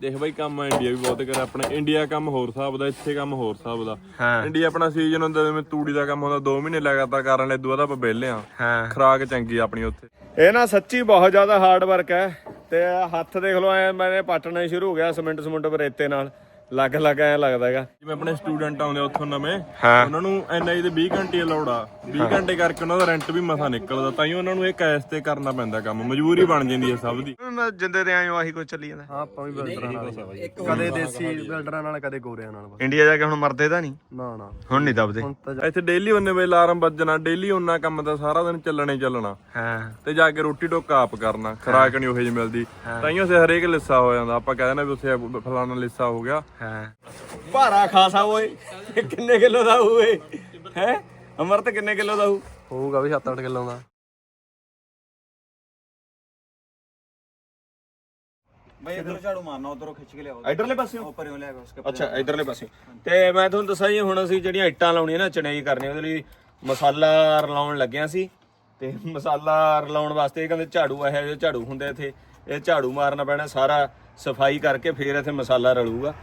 ਦੇਖ ਬਾਈ ਕੰਮ ਇੰਡੀਆ ਵੀ ਬਹੁਤ ਕਰਿਆ। ਆਪਣੇ ਇੰਡੀਆ ਕੰਮ ਹੋਰ ਹਿਸਾਬ ਦਾ ਇੱਥੇ ਕੰਮ ਹੋਰ ਹਿਸਾਬ ਦਾ। ਹਾਂ। ਇੰਡੀਆ ਆਪਣਾ ਸੀਜ਼ਨ ਹੁੰਦਾ ਜਿਵੇਂ ਤੂੜੀ ਦਾ ਕੰਮ ਹੁੰਦਾ 2 ਮਹੀਨੇ ਲਗਾਤਾਰ ਕਰਨ ਲੈ ਦੂਆ ਤਾਂ ਆਪਾਂ ਵਿਹਲੇ ਆ। ਹਾਂ। ਖਰਾਕ ਚੰਗੀ ਆ ਆਪਣੀ ਉੱਥੇ। ਇਹ ਨਾ ਸੱਚੀ ਬਹੁਤ ਜ਼ਿਆਦਾ ਹਾਰਡ ਵਰਕ ਹੈ। ਤੇ ਹੱਥ ਦੇਖ ਲਓ ਐ ਮੈਨੇ ਪੱਟਣਾ ਸ਼ੁਰੂ ਹੋ ਗਿਆ ਸਿਮੈਂਟ ਸਮੁੰਟ ਰੇਤੇ ਨਾਲ। ਲੱਗ ਲੱਗ ਐ ਲੱਗਦਾ ਹੈਗਾ। ਜਿਵੇਂ ਆਪਣੇ ਸਟੂਡੈਂਟ ਆਉਂਦੇ ਉੱਥੋਂ ਨਵੇਂ ਹਾਂ। ਉਹਨਾਂ ਨੂੰ ਐਨਆਈ ਦੇ 20 ਘੰਟੇ ਅਲਾਉਡ ਆ। 20 ਘੰਟੇ ਕਰਕੇ ਉਹਨਾਂ ਦਾ ਰੈਂਟ ਵੀ ਮਸਾ ਨਿਕਲਦਾ ਤਾਂ ਹੀ ਉਹਨਾਂ ਨੂੰ ਇਹ ਕੈਸ਼ ਤੇ ਕਰਨਾ ਪੈਂਦਾ ਕੰਮ। ਮਜਬੂਰੀ ਬਣ ਜਾਂਦੀ ਹੈ ਸਭ ਦੀ। ਜਿੰਦੇ ਤੇ ਆਇਓ ਆਹੀ ਕੁਝ ਚੱਲੀ ਜਾਂਦਾ। ਹਾਂ ਆਪਾਂ ਵੀ ਬਿਲਡਰਾਂ ਨਾਲ। ਕਦੇ ਦੇਸੀ ਬਿਲਡਰਾਂ ਨਾਲ ਕਦੇ ਗੋਰਿਆਂ ਨਾਲ ਬਸ। ਇੰਡੀਆ ਜਾ ਕੇ ਹੁਣ ਮਰਦੇ ਤਾਂ ਨਹੀਂ? ਨਾ ਨਾ। ਹੁਣ ਨਹੀਂ ਦਬਦੇ। ਹੁਣ ਤਾਂ ਇੱਥੇ ਡੇਲੀ ਉਹਨੇ ਵੇ ਅਲਾਰਮ ਵੱਜਣਾ ਡੇਲੀ ਉਹਨਾਂ ਕੰਮ ਤਾਂ ਸਾਰਾ ਦਿਨ ਚੱਲਣਾ ਹੀ ਚੱਲਣਾ। ਹਾਂ। ਤੇ ਜਾ ਕੇ ਰੋਟੀ ਟੋਕਾ ਆਪ ਕਰਨਾ ਖਰਾਕ ਨਹੀਂ ਉਹੇ ਜਿਹੀ ਮਿਲਦੀ। ਤਾਂ ਹੀ ਉਸੇ ਹਰੇਕ ਲਿੱਸਾ ਹੋ ਜਾਂਦਾ। ਆਪਾਂ ਕਹਿੰਦੇ ਨਾ ਵੀ ਉੱਥੇ ਫਲਾਣਾ ਲਿੱਸਾ ਹੋ ਗਿਆ। ਭਾਰਾ ਖਾਸਾ ਓਏ। ਕਿੰਨੇ ਕਿਲੋ ਦਾ ਹੋਵੇ ਹੈ? ਅਮਰਤ ਕਿੰਨੇ ਕਿਲੋ ਦਾ ਹੋਊਗਾ ਵੀ 7-8 ਕਿਲੋ ਦਾ। ਬਈ ਇਧਰ ਝਾੜੂ ਮਾਰਨਾ ਉਧਰੋਂ ਖਿੱਚ ਕੇ ਲਿਆਓ। ਇਧਰਲੇ ਪਾਸਿਓਂ? ਉੱਪਰ ਹੀ ਲਿਆਓ ਉਸਕੇ ਅੱਛਾ ਇਧਰਲੇ ਪਾਸੇ ਤੇ ਮੈਂ ਤੁਹਾਨੂੰ ਦੱਸਾਂ ਜੀ ਹੁਣ ਅਸੀਂ ਜਿਹੜੀਆਂ ਇੱਟਾਂ ਲਾਉਣੀਆਂ ਨਾ ਚਣਾਈ ਕਰਨੀ ਉਹਦੇ ਲਈ ਮਸਾਲਾ ਰਲਾਉਣ ਲੱਗਿਆ ਸੀ। ਤੇ ਮਸਾਲਾ ਰਲਾਉਣ ਵਾਸਤੇ ਇਹ ਕਹਿੰਦੇ ਝਾੜੂ ਇਹ ਝਾੜੂ ਹੁੰਦੇ ਇੱਥੇ। ਇਹ ਝਾੜੂ ਮਾਰਨਾ ਪੈਣਾ ਸਾਰਾ ਸਫ਼ਾਈ ਕਰਕੇ ਫੇਰ ਇੱਥੇ ਮਸਾਲਾ ਰਲੂਗਾ।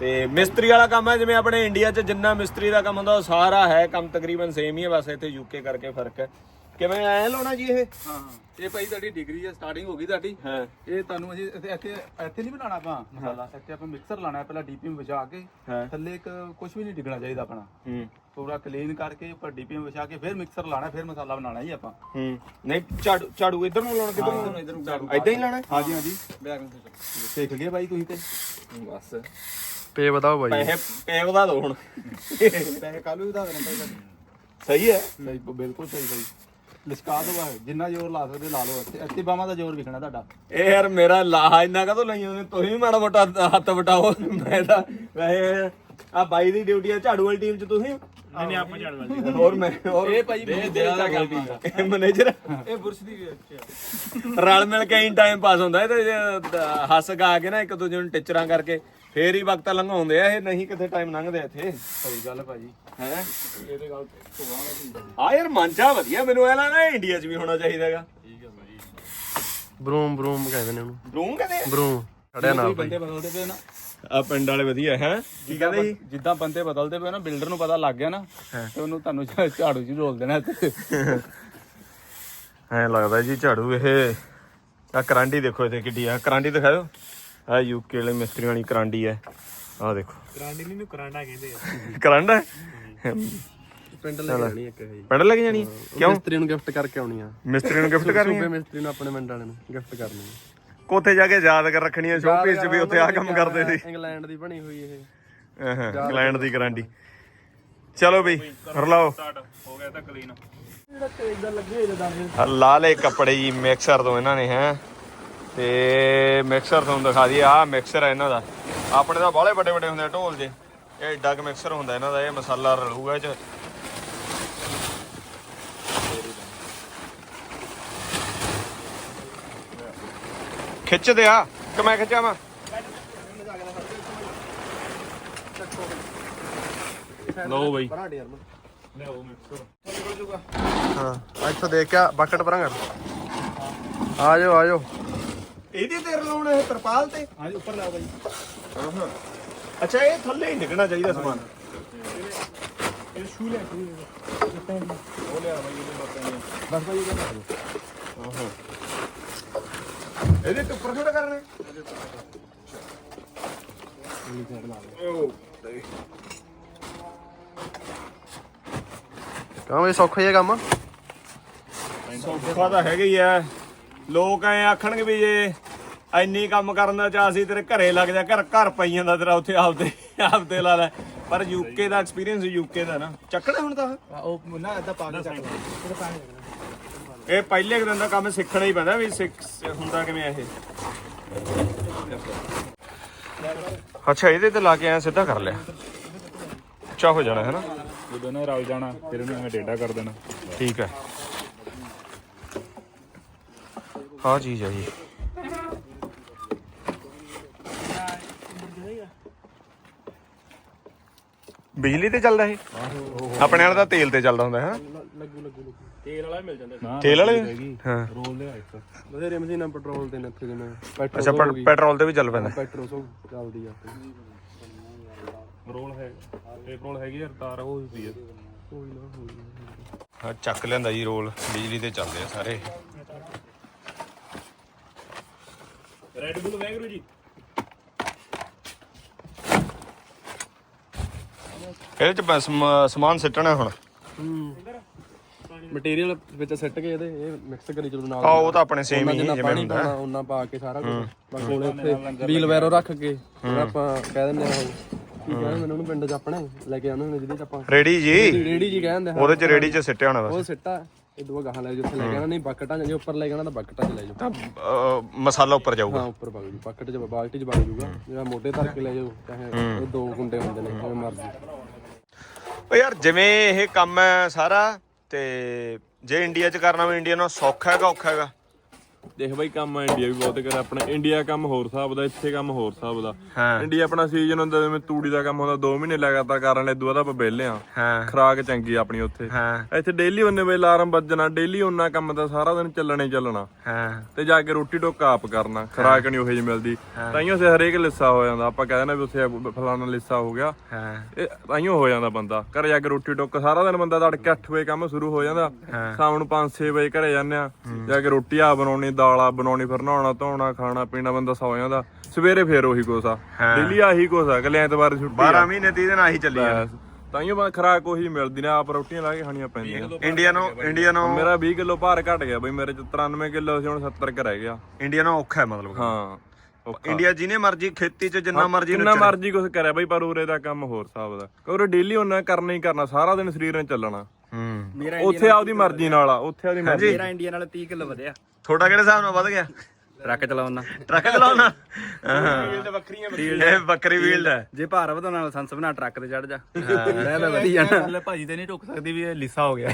ਤੇ ਮਿਸਤਰੀ ਵਾਲਾ ਕੰਮ ਹੈ ਜਿਵੇਂ ਆਪਣੇ ਇੰਡੀਆ 'ਚ ਜਿੰਨਾ ਮਿਸਤਰੀ ਦਾ ਕੰਮ ਹੁੰਦਾ ਉਹ ਸਾਰਾ ਹੈ ਕੰਮ ਤਕਰੀਬਨ ਸੇਮ ਹੀ ਹੈ ਬਸ ਇੱਥੇ ਯੂਕੇ ਕਰਕੇ ਫ਼ਰਕ ਹੈ। ਕਿਵੇਂ ਐ ਲਾਉਣਾ ਜੀ ਇਹ? ਹਾਂ ਇਹ ਭਾਈ ਤੁਹਾਡੀ ਡਿਗਰੀ ਹੈ ਸਟਾਰਟਿੰਗ ਹੋ ਗਈ ਤੁਹਾਡੀ ਹਾਂ। ਇਹ ਤੁਹਾਨੂੰ ਅਸੀਂ ਇੱਥੇ ਇੱਥੇ ਨਹੀਂ ਬਣਾਉਣਾ ਆਪਾਂ ਮਸਾਲਾ ਇੱਥੇ ਆਪਾਂ ਮਿਕਸਰ ਲਾਣਾ ਹੈ ਪਹਿਲਾਂ ਡੀਪੀਐਮ ਵਿਛਾ ਕੇ ਥੱਲੇ ਇੱਕ ਕੁਝ ਵੀ ਨਹੀਂ ਡਿਗਣਾ ਚਾਹੀਦਾ ਆਪਣਾ। ਹੂੰ। ਪੂਰਾ ਕਲੀਨ ਕਰਕੇ ਉੱਪਰ ਡੀਪੀਐਮ ਵਿਛਾ ਕੇ ਫਿਰ ਮਿਕਸਰ ਲਾਣਾ ਫਿਰ ਮਸਾਲਾ ਬਣਾਉਣਾ ਜੀ ਆਪਾਂ। ਹੂੰ। ਨਹੀਂ ਝਾੜੂ ਝਾੜੂ ਇਧਰ ਨੂੰ ਲਾਉਣਾ ਕਿੱਧਰ ਨੂੰ ਇਧਰ ਨੂੰ ਝਾੜੂ ਇਦਾਂ ਹੀ ਲਾਉਣਾ? ਹਾਂਜੀ ਹਾਂਜੀ। ਬੈਗ ਨੂੰ ਸਿੱਟ। ਸਿੱਖ ਬਾਈ ਤੁਸੀਂ ਤੇ। ਬਸ। ਪੇ ਬਤਾਓ ਭਾਈ ਪੈਸੇ ਪੈਸੇ ਵਧਾ ਦੋ ਹੁਣ। ਪੈਸੇ ਕੱਲ ਵੀ ਵਧਾ ਦੇਣਾ ਭਾਈ ਸਹੀ ਹੈ। ਸਹੀ ਬਿਲਕੁਲ ਸਹੀ ਭਾਈ ਲਿਸਕਾ ਦੋ ਭਾਈ ਜਿੰਨਾ ਜ਼ੋਰ ਲਾ ਸਕਦੇ ਲਾ ਲਓ। ਇੱਥੇ ਇੱਥੇ ਬਾਹਾਂ ਦਾ ਜ਼ੋਰ ਵਿਖਣਾ ਤੁਹਾਡਾ। ਇਹ ਯਾਰ ਮੇਰਾ ਲਾਹਾ ਇੰਨਾ ਕਦੋਂ ਲਈ ਉਹਨੇ ਤੁਸੀਂ ਵੀ ਮਾੜਾ ਮੋਟਾ ਹੱਥ ਵਟਾਓ। ਮੈਂ ਤਾਂ ਵੈਸੇ ਆ ਬਾਈ ਦੀ ਡਿਊਟੀ ਆ ਝਾੜੂ ਵਾਲੀ ਟੀਮ ਚ ਤੁਸੀਂ? ਨਹੀਂ ਨਹੀਂ ਆਪਾਂ ਝਾੜੂ ਵਾਲੀ ਹੋਰ ਮੈਂ ਹੋਰ ਇਹ ਭਾਈ ਦੇਖ ਦਾ ਕੰਮ ਮੈਨੇਜਰ ਇਹ ਬੁਰਸ਼ ਦੀ ਰਲ ਮਿਲ ਕੇ ਹੀ ਟਾਈਮ ਪਾਸ ਹੁੰਦਾ। ਇਹ ਤੇ ਹੱਸ ਗਾ ਕੇ ਨਾ ਇੱਕ ਦੂਜੇ ਨੂੰ ਟਿਚਰਾਂ ਕਰਕੇ। ਫੇਰ ਹੀ ਵਕਤ ਲੰਘਾਉਂਦੇ ਆ ਇਹ ਨਹੀਂ ਕਿਤੇ ਟਾਈਮ ਲੰਘਦੇ ਇੱਥੇ। ਸਹੀ ਗੱਲ ਭਾਜੀ। ਹੈ? ਆ ਯਾਰ ਮਾਂਚਾ ਵਧੀਆ ਮੈਨੂੰ ਐ ਲੱਗਦਾ ਇੰਡੀਆ 'ਚ ਵੀ ਹੋਣਾ ਚਾਹੀਦਾ ਹੈਗਾ। ਬਰੂਮ ਬਰੂਮ ਕਹਿੰਦੇ ਨੇ ਉਹਨੂੰ। ਬਰੂਮ ਕਹਿੰਦੇ ਆ? ਬਰੂਮ ਖੜਿਆ ਨਾ ਬੰਦੇ ਬਦਲਦੇ ਪਏ ਨਾ। ਆ ਪਿੰਡ ਵਾਲੇ ਵਧੀਆ ਹੈ? ਕੀ ਕਹਿੰਦੇ ਜੀ ਜਿੱਦਾਂ ਬੰਦੇ ਬਦਲਦੇ ਪਏ ਨਾ ਬਿਲਡਰ ਨੂੰ ਪਤਾ ਲੱਗ ਗਿਆ ਨਾ ਤੇ ਉਹਨੂੰ ਤੁਹਾਨੂੰ ਝਾੜੂ ਚ ਰੋਲ ਦੇਣਾ ਐ ਲੱਗਦਾ ਜੀ ਝਾੜੂ ਇਹ ਆ ਕਰਾਂਡੀ ਦੇਖੋ ਇੱਥੇ ਕਿੱਡੀ ਆ। ਕਰਾਂਡੀ ਦਿਖਾਓ ਆ ਯੂਕੇ ਵਾਲੇ ਮਿਸਤਰੀਆਂ ਵਾਲੀ ਕਰਾਂਡੀ ਹੈ। ਆ ਦੇਖੋ। ਕਰਾਂਡੀ ਨਹੀਂ ਨੂੰ ਕਰਾਂਡਾ ਕਹਿੰਦੇ ਆ। ਕਰਾਂਡਾ? ਪਿੰਡ ਲੈ ਜਾਣੀ ਇੱਕ ਇਹ। ਪਿੰਡ ਲੱਗ ਜਾਣੀ? ਕਿਉਂ? ਮਿਸਤਰੀ ਨੂੰ ਗਿਫਟ ਕਰਕੇ ਆਉਣੀ ਆ। ਮਿਸਤਰੀ ਨੂੰ ਗਿਫਟ ਕਰਨੀ ਸੂਬੇ? ਮਿਸਤਰੀ ਨੂੰ ਆਪਣੇ ਪਿੰਡ ਵਾਲੇ ਨੂੰ ਗਿਫਟ ਕਰਨੀ ਕੋਥੇ ਜਾ ਕੇ ਯਾਦ ਕਰ ਰੱਖਣੀ ਆ ਸ਼ੋਅ ਪੀਸ 'ਚ ਵੀ ਉੱਥੇ ਆ ਕੰਮ ਕਰਦੇ ਸੀ। ਇੰਗਲੈਂਡ ਦੀ ਬਣੀ ਹੋਈ ਇਹ। ਇੰਗਲੈਂਡ ਦੀ ਕਰਾਂਡੀ। ਚਲੋ ਬਈ ਰਲਾਓ ਹੋ ਗਿਆ ਤਾਂ ਕਲੀਨ ਆਹ ਲਾਲੇ ਕੱਪੜੇ ਜੀ ਮਿਕਸਰ ਤੋਂ ਇਹਨਾਂ ਨੇ ਹੈ। ਤੇ ਮਿਕਸਰ ਤੁਹਾਨੂੰ ਦਿਖਾ ਦਈਏ ਆ ਮਿਕਸਰ ਹੈ ਇਹਨਾਂ ਦਾ। ਆਪਣੇ ਤਾਂ ਬਾਹਲੇ ਵੱਡੇ ਵੱਡੇ ਹੁੰਦੇ ਢੋਲ ਜੇ। ਇਹ ਡੱਗ ਮਿਕਸਰ ਹੁੰਦਾ ਇਹਨਾਂ ਦਾ, ਇਹ ਮਸਾਲਾ ਰਲੂਗਾ ਇਹ ਚ। ਖਿੱਚਦੇ ਆ, ਕਿ ਮੈਂ ਖਿੱਚਾਂ ਲਓ ਬਾਈ। ਹਾਂ, ਇੱਥੋਂ ਦੇਖ ਕੇ ਬਕਟ ਪਰਾਂ ਕਰ ਆ ਜਾਓ ਆ ਜਾਓ। ਇਹਦੇ ਤੇ ਰਲਾਉਣਾ ਇਹ ਤਰਪਾਲ ਤੇ? ਹਾਂਜੀ ਉੱਪਰ ਲਾਓ ਬਾਈ। ਅੱਛਾ ਇਹ ਥੱਲੇ ਹੀ ਡਿੱਗਣਾ ਚਾਹੀਦਾ ਸਮਾਨ। ਇਹਦੇ ਤੇ ਉੱਪਰ ਥੋੜਾ ਕਰਨਾ ਕਹਾਂ ਵੀ ਸੌਖਾ ਹੀ ਹੈ ਕੰਮ? ਸੌਖਾ ਤਾਂ ਹੈਗਾ ਹੀ ਐ ਲੋਕ ਐ ਆਖਣਗੇ ਵੀ ਜੇ ਇੰਨੀ ਕੰਮ ਕਰਨ ਦਾ ਚਾਹ ਸੀ ਤੇਰੇ ਘਰੇ ਲੱਗ ਜਾ ਘਰ ਘਰ ਪਈ ਜਾਂਦਾ ਤੇਰਾ ਉੱਥੇ ਆਪਦੇ ਆਪਦੇ ਲਾ ਲੈ। ਪਰ ਯੂਕੇ ਦਾ ਐਕਸਪੀਰੀਅੰਸ ਯੂਕੇ ਦਾ ਨਾ। ਚੱਕਣਾ ਹੁਣ ਤਾਂ। ਉਹ ਨਾ ਇਦਾਂ ਪਾ ਕੇ ਚੱਕ ਲਓ ਇਹ ਪਹਿਲੇ ਦਿਨ ਦਾ ਕੰਮ ਸਿੱਖਣਾ ਹੀ ਪੈਂਦਾ ਵੀ ਸਿੱਖ ਹੁੰਦਾ ਕਿਵੇਂ ਇਹ। ਅੱਛਾ ਇਹਦੇ ਤੇ ਲਾ ਕੇ ਐ ਸਿੱਧਾ ਕਰ ਲਿਆ। ਉੱਚਾ ਹੋ ਜਾਣਾ ਹੈ ਨਾ? ਜਦੋਂ ਨੇ ਰਲ ਜਾਣਾ ਫਿਰ ਉਹਨੂੰ ਐਵੇਂ ਟੇਢਾ ਕਰ ਦੇਣਾ। ਠੀਕ ਹੈ। ਹਾਂ ਚੀਜ਼ ਹੈ ਜੀ। ਬਿਜਲੀ ਤੇ ਚੱਲਦਾ ਇਹ? ਆਪਣੇ ਵਾਲਾ ਤਾਂ ਤੇਲ ਤੇ ਚੱਲਦਾ ਹੁੰਦਾ ਹੈ ਤੇਲ ਵਾਲਾ ਮਿਲ ਜਾਂਦਾ। ਤੇਲ ਵਾਲੇ? ਹਾਂ। ਰੋਲ ਲਿਆ ਇੱਕ। ਬਥੇਰੇ ਮਸ਼ੀਨਾਂ ਪੈਟਰੋਲ ਤੇ ਨੇ ਇੱਥੇ ਜਿਵੇਂ ਪੈਟਰੋਲ ਅੱਛਾ ਪੈਟ- ਪੈਟਰੋਲ ਤੇ ਵੀ ਚੱਲ ਪੈਂਦਾ। ਪੈਟਰੋਲ ਸੋ ਚੱਲਦੀ ਆ ਰੋਲ ਹੈ ਰੋਲ ਹੈਗੀ ਯਾਰ ਤਾਰ ਉਹ ਹੁੰਦੀ ਹੈ ਹਾਂ ਚੱਕ ਲੈਂਦਾ ਜੀ ਰੋਲ ਬਿਜਲੀ ਤੇ ਚੱਲਦੇ ਆ ਸਾਰੇ। ਰੈਡ ਬੁੱਲ ਵੈਗਰੂ ਜੀ। ਇਹਦੇ ਚ ਬਸ ਸਮਾਨ ਸਿੱਟਣਾ ਹੁਣ। ਮਟੀਰੀਅਲ ਵਿੱਚ ਸਿੱਟ ਕੇ ਇਹਦੇ ਇਹ ਮਿਕਸ ਕਰੀ ਚਲੋ ਨਾਲ ਆ ਉਹ ਤਾਂ ਆਪਣੇ ਸੇਮ ਹੀ ਜਿੰਨਾ ਜਿਵੇਂ ਪਾਣੀ ਹੁੰਦਾ। ਪਾਉਣਾ ਉਹਨਾਂ ਪਾ ਕੇ ਸਾਰਾ ਕੁਝ ਬਸ ਕੋਲੇ ਇੱਥੇ ਵੀਲ ਵੈਰੋ ਰੱਖ ਕੇ ਜਿਹੜਾ ਆਪਾਂ ਕਹਿ ਦਿੰਦੇ ਆ ਉਹ। ਕੀ ਕਹਿੰਦੇ ਨੇ ਉਹਨੂੰ ਪਿੰਡ 'ਚ ਆਪਣੇ ਲੈ ਕੇ ਆਉਂਦੇ ਨੇ ਜਿਹਦੇ 'ਚ ਆਪਾਂ। ਰੇੜੀ ਜੀ। ਰੇੜੀ ਜੀ ਕਹਿੰਦੇ ਹਾਂ। ਉਹਦੇ ਚ ਰੇੜੀ ਚ ਸਿੱਟਿਆ ਹੋਣਾ ਬਸ। ਉਹ ਸਿੱਟਾ। ਇਹ ਦੋ ਗਾਹਾਂ ਲੈ ਜਾਓ ਉੱਥੇ ਲੈ ਨਹੀਂ ਬਕਟਾਂ ਜੇ ਉੱਪਰ ਲੈ ਆਉਣਾ ਤਾਂ ਬਕਟਾਂ 'ਚ ਲੈ ਜਾਓ। ਅਹ, ਮਸਾਲਾ ਉੱਪਰ ਜਾਊਗਾ। ਹਾਂ ਉੱਪਰ ਪਾ ਦਿਓ ਬਕਟ 'ਚ ਬਾਲਟੀ 'ਚ ਪਾ ਜਾਊਗਾ। ਜਿਹੜਾ ਮੋਢੇ ਧਰ ਕੇ ਲੈ ਜਾਓ ਚਾਹੇ ਉਹ ਦੋ ਗੁੰਡੇ ਹੁੰਦੇ ਨੇ ਜਿਵੇਂ ਮਰਜ਼ੀ। ਓ ਯਾਰ ਜਿਵੇਂ ਇਹ ਕੰਮ ਹੈ ਸਾਰਾ ਤੇ ਜੇ ਇੰਡੀਆ ਚ ਕਰਨਾ ਹੋਵੇ ਇੰਡੀਆ ਨਾਲ ਸੌਖਾ ਹੈਗਾ ਔਖਾ ਹੈਗਾ। ਦੇਖ ਬਾਈ ਕੰਮ ਇੰਡੀਆ ਵੀ ਬਹੁਤ ਕਰ ਆਪਣਾ ਇੰਡੀਆ ਕੰਮ ਹੋਰ ਹਿਸਾਬ ਦਾ ਇੱਥੇ ਕੰਮ ਹੋਰ ਹਿਸਾਬ ਦਾ। ਹਾਂ। ਇੰਡੀਆ ਆਪਣਾ ਸੀਜ਼ਨ ਹੁੰਦਾ ਜਿਵੇਂ ਤੂੜੀ ਦਾ ਕੰਮ ਹੁੰਦਾ 2 ਮਹੀਨੇ ਲਗਾਤਾਰ ਕਰਨ ਲੈ ਦੂਆ ਤਾਂ ਆਪਾਂ ਵਿਹਲੇ ਆ ਹਾਂ। ਖਰਾਕ ਚੰਗੀ ਆਪਣੀ ਉੱਥੇ। ਹਾਂ। ਇੱਥੇ ਡੇਲੀ ਉਹਨੇ ਵੇ ਅਲਾਰਮ ਵੱਜਣਾ ਡੇਲੀ ਉਹਨਾਂ ਕੰਮ ਤਾਂ ਸਾਰਾ ਦਿਨ ਚੱਲਣਾ ਚੱਲਣਾ। ਹਾਂ। ਤੇ ਜਾ ਕੇ ਰੋਟੀ ਟੋਕਾ ਆਪ ਕਰਨਾ ਖਰਾਕ ਨਹੀਂ ਉਹੋ ਜਿਹੀ ਮਿਲਦੀ। ਤਾਈਓ ਸੇ ਹਰੇਕ ਲਿੱਸਾ ਹੋ ਜਾਂਦਾ। ਆਪਾਂ ਕਹਿੰਦੇ ਨਾ ਵੀ ਉੱਥੇ ਫਲਾਣਾ ਲਿੱਸਾ ਹੋ ਗਿਆ। ਹਾਂ। ਇਹ ਤਾਈਓ ਹੋ ਜਾਂਦਾ ਬੰਦਾ। ਘਰੇ ਜਾ ਕੇ ਰੋਟੀ ਟੋਕ ਸਾਰਾ ਦਿਨ ਬੰਦਾ ਤੜਕੇ 8 ਵਜੇ ਕੰਮ ਸ਼ੁਰੂ ਹੋ ਜਾਂਦਾ। ਸ਼ਾਮ ਨੂੰ 5-6 ਵਜੇ ਘਰੇ ਜਾਂਦੇ ਆ ਜਾ ਕੇ ਰੋਟੀ ਆ ਬਣਾਉਣੀ ਦਾਲ ਬਣਾਉਣੀ ਫਿਰ ਨਹਾਉਣਾ ਧੋਣਾ ਖਾਣਾ ਪੀਣਾ ਬੰਦਾ ਸੌ ਜਾਂਦਾ। ਸਵੇਰੇ ਫੇਰ ਉਹੀ ਆ। ਡੇਲੀ ਆਹੀ ਆ ਅਗਲੇ ਐਤਵਾਰ ਛੁੱਟੀ 12 ਮਹੀਨੇ 30 ਦਿਨ ਆਹੀ ਚੱਲੀ ਜਾਣਾ। ਤਾਈਓ ਬੰਦਾ ਖਰਾਕ ਉਹੀ ਮਿਲਦੀ ਨੇ ਆਪ ਰੋਟੀਆਂ ਲਾ ਕੇ ਖਾਣੀਆਂ ਪੈਂਦੀਆਂ। ਇੰਡੀਆ ਨੂੰ ਇੰਡੀਆ ਨੂੰ ਮੇਰਾ 20 ਕਿਲੋ ਭਾਰ ਘਟ ਗਿਆ ਬਈ ਮੇਰੇ ਚ 93 ਕਿਲੋ ਸੀ ਹੁਣ 70 ਕ ਰਹਿ ਗਿਆ। ਇੰਡੀਆ ਨੂੰ ਔਖਾ ਹੈ ਮਤਲਬ। ਹਾਂ ਔਖਾ। ਇੰਡੀਆ ਜਿਹਨੇ ਮਰਜ਼ੀ ਖੇਤੀ ਚ ਜਿੰਨਾ ਮਰਜ਼ੀ ਜਿੰਨਾ ਮਰਜ਼ੀ ਕੁਝ ਕਰਿਆ ਬਈ ਪਰ ਉਰੇ ਦਾ ਕੰਮ ਹੋਰ ਹਿਸਾਬ ਦਾ। ਕਿਉਂਕਿ ਡੇਲੀ ਉਹਨਾਂ ਕਰਨਾ ਹੀ ਕਰਨਾ ਸਾਰਾ ਦਿਨ ਸਰੀਰ ਨੇ ਚੱਲਣਾ। ਹੂੰ। ਉੱਥੇ ਆਪਦੀ ਮਰਜ਼ੀ ਨਾਲ ਆ ਉੱਥੇ ਆਪਦੀ ਮਰਜ਼ੀ ਮੇਰਾ ਇੰਡੀਆ ਨਾਲ 30 ਕਿਲੋ ਵਧਿਆ। ਥੋੜਾ ਕਿਹੜੇ ਹਿਸਾਬ ਨਾਲ ਵੱਧ ਗਿਆ? ਟਰੱਕ ਚਲਾਉਣਾ। ਟਰੱਕ ਚਲਾਉਣਾ? ਫੀਲਡ ਵੱਖਰੀਆਂ ਇਹ ਬੱਕਰੀ ਫੀਲਡ ਹੈ। ਜੇ ਭਾਰ ਵਧਾਉਣ ਨਾਲ ਲਾਇਸੈਂਸ ਬਣਾ ਟਰੱਕ ਤੇ ਚੜ ਜਾ। ਮੈਂ ਤਾਂ ਵਧੀ ਜਾਣਾ ਭਾਜੀ ਤੇ ਨਹੀਂ ਟੁੱਕ ਸਕਦੀ ਵੀ ਇਹ ਲਿੱਸਾ ਹੋ ਗਿਆ।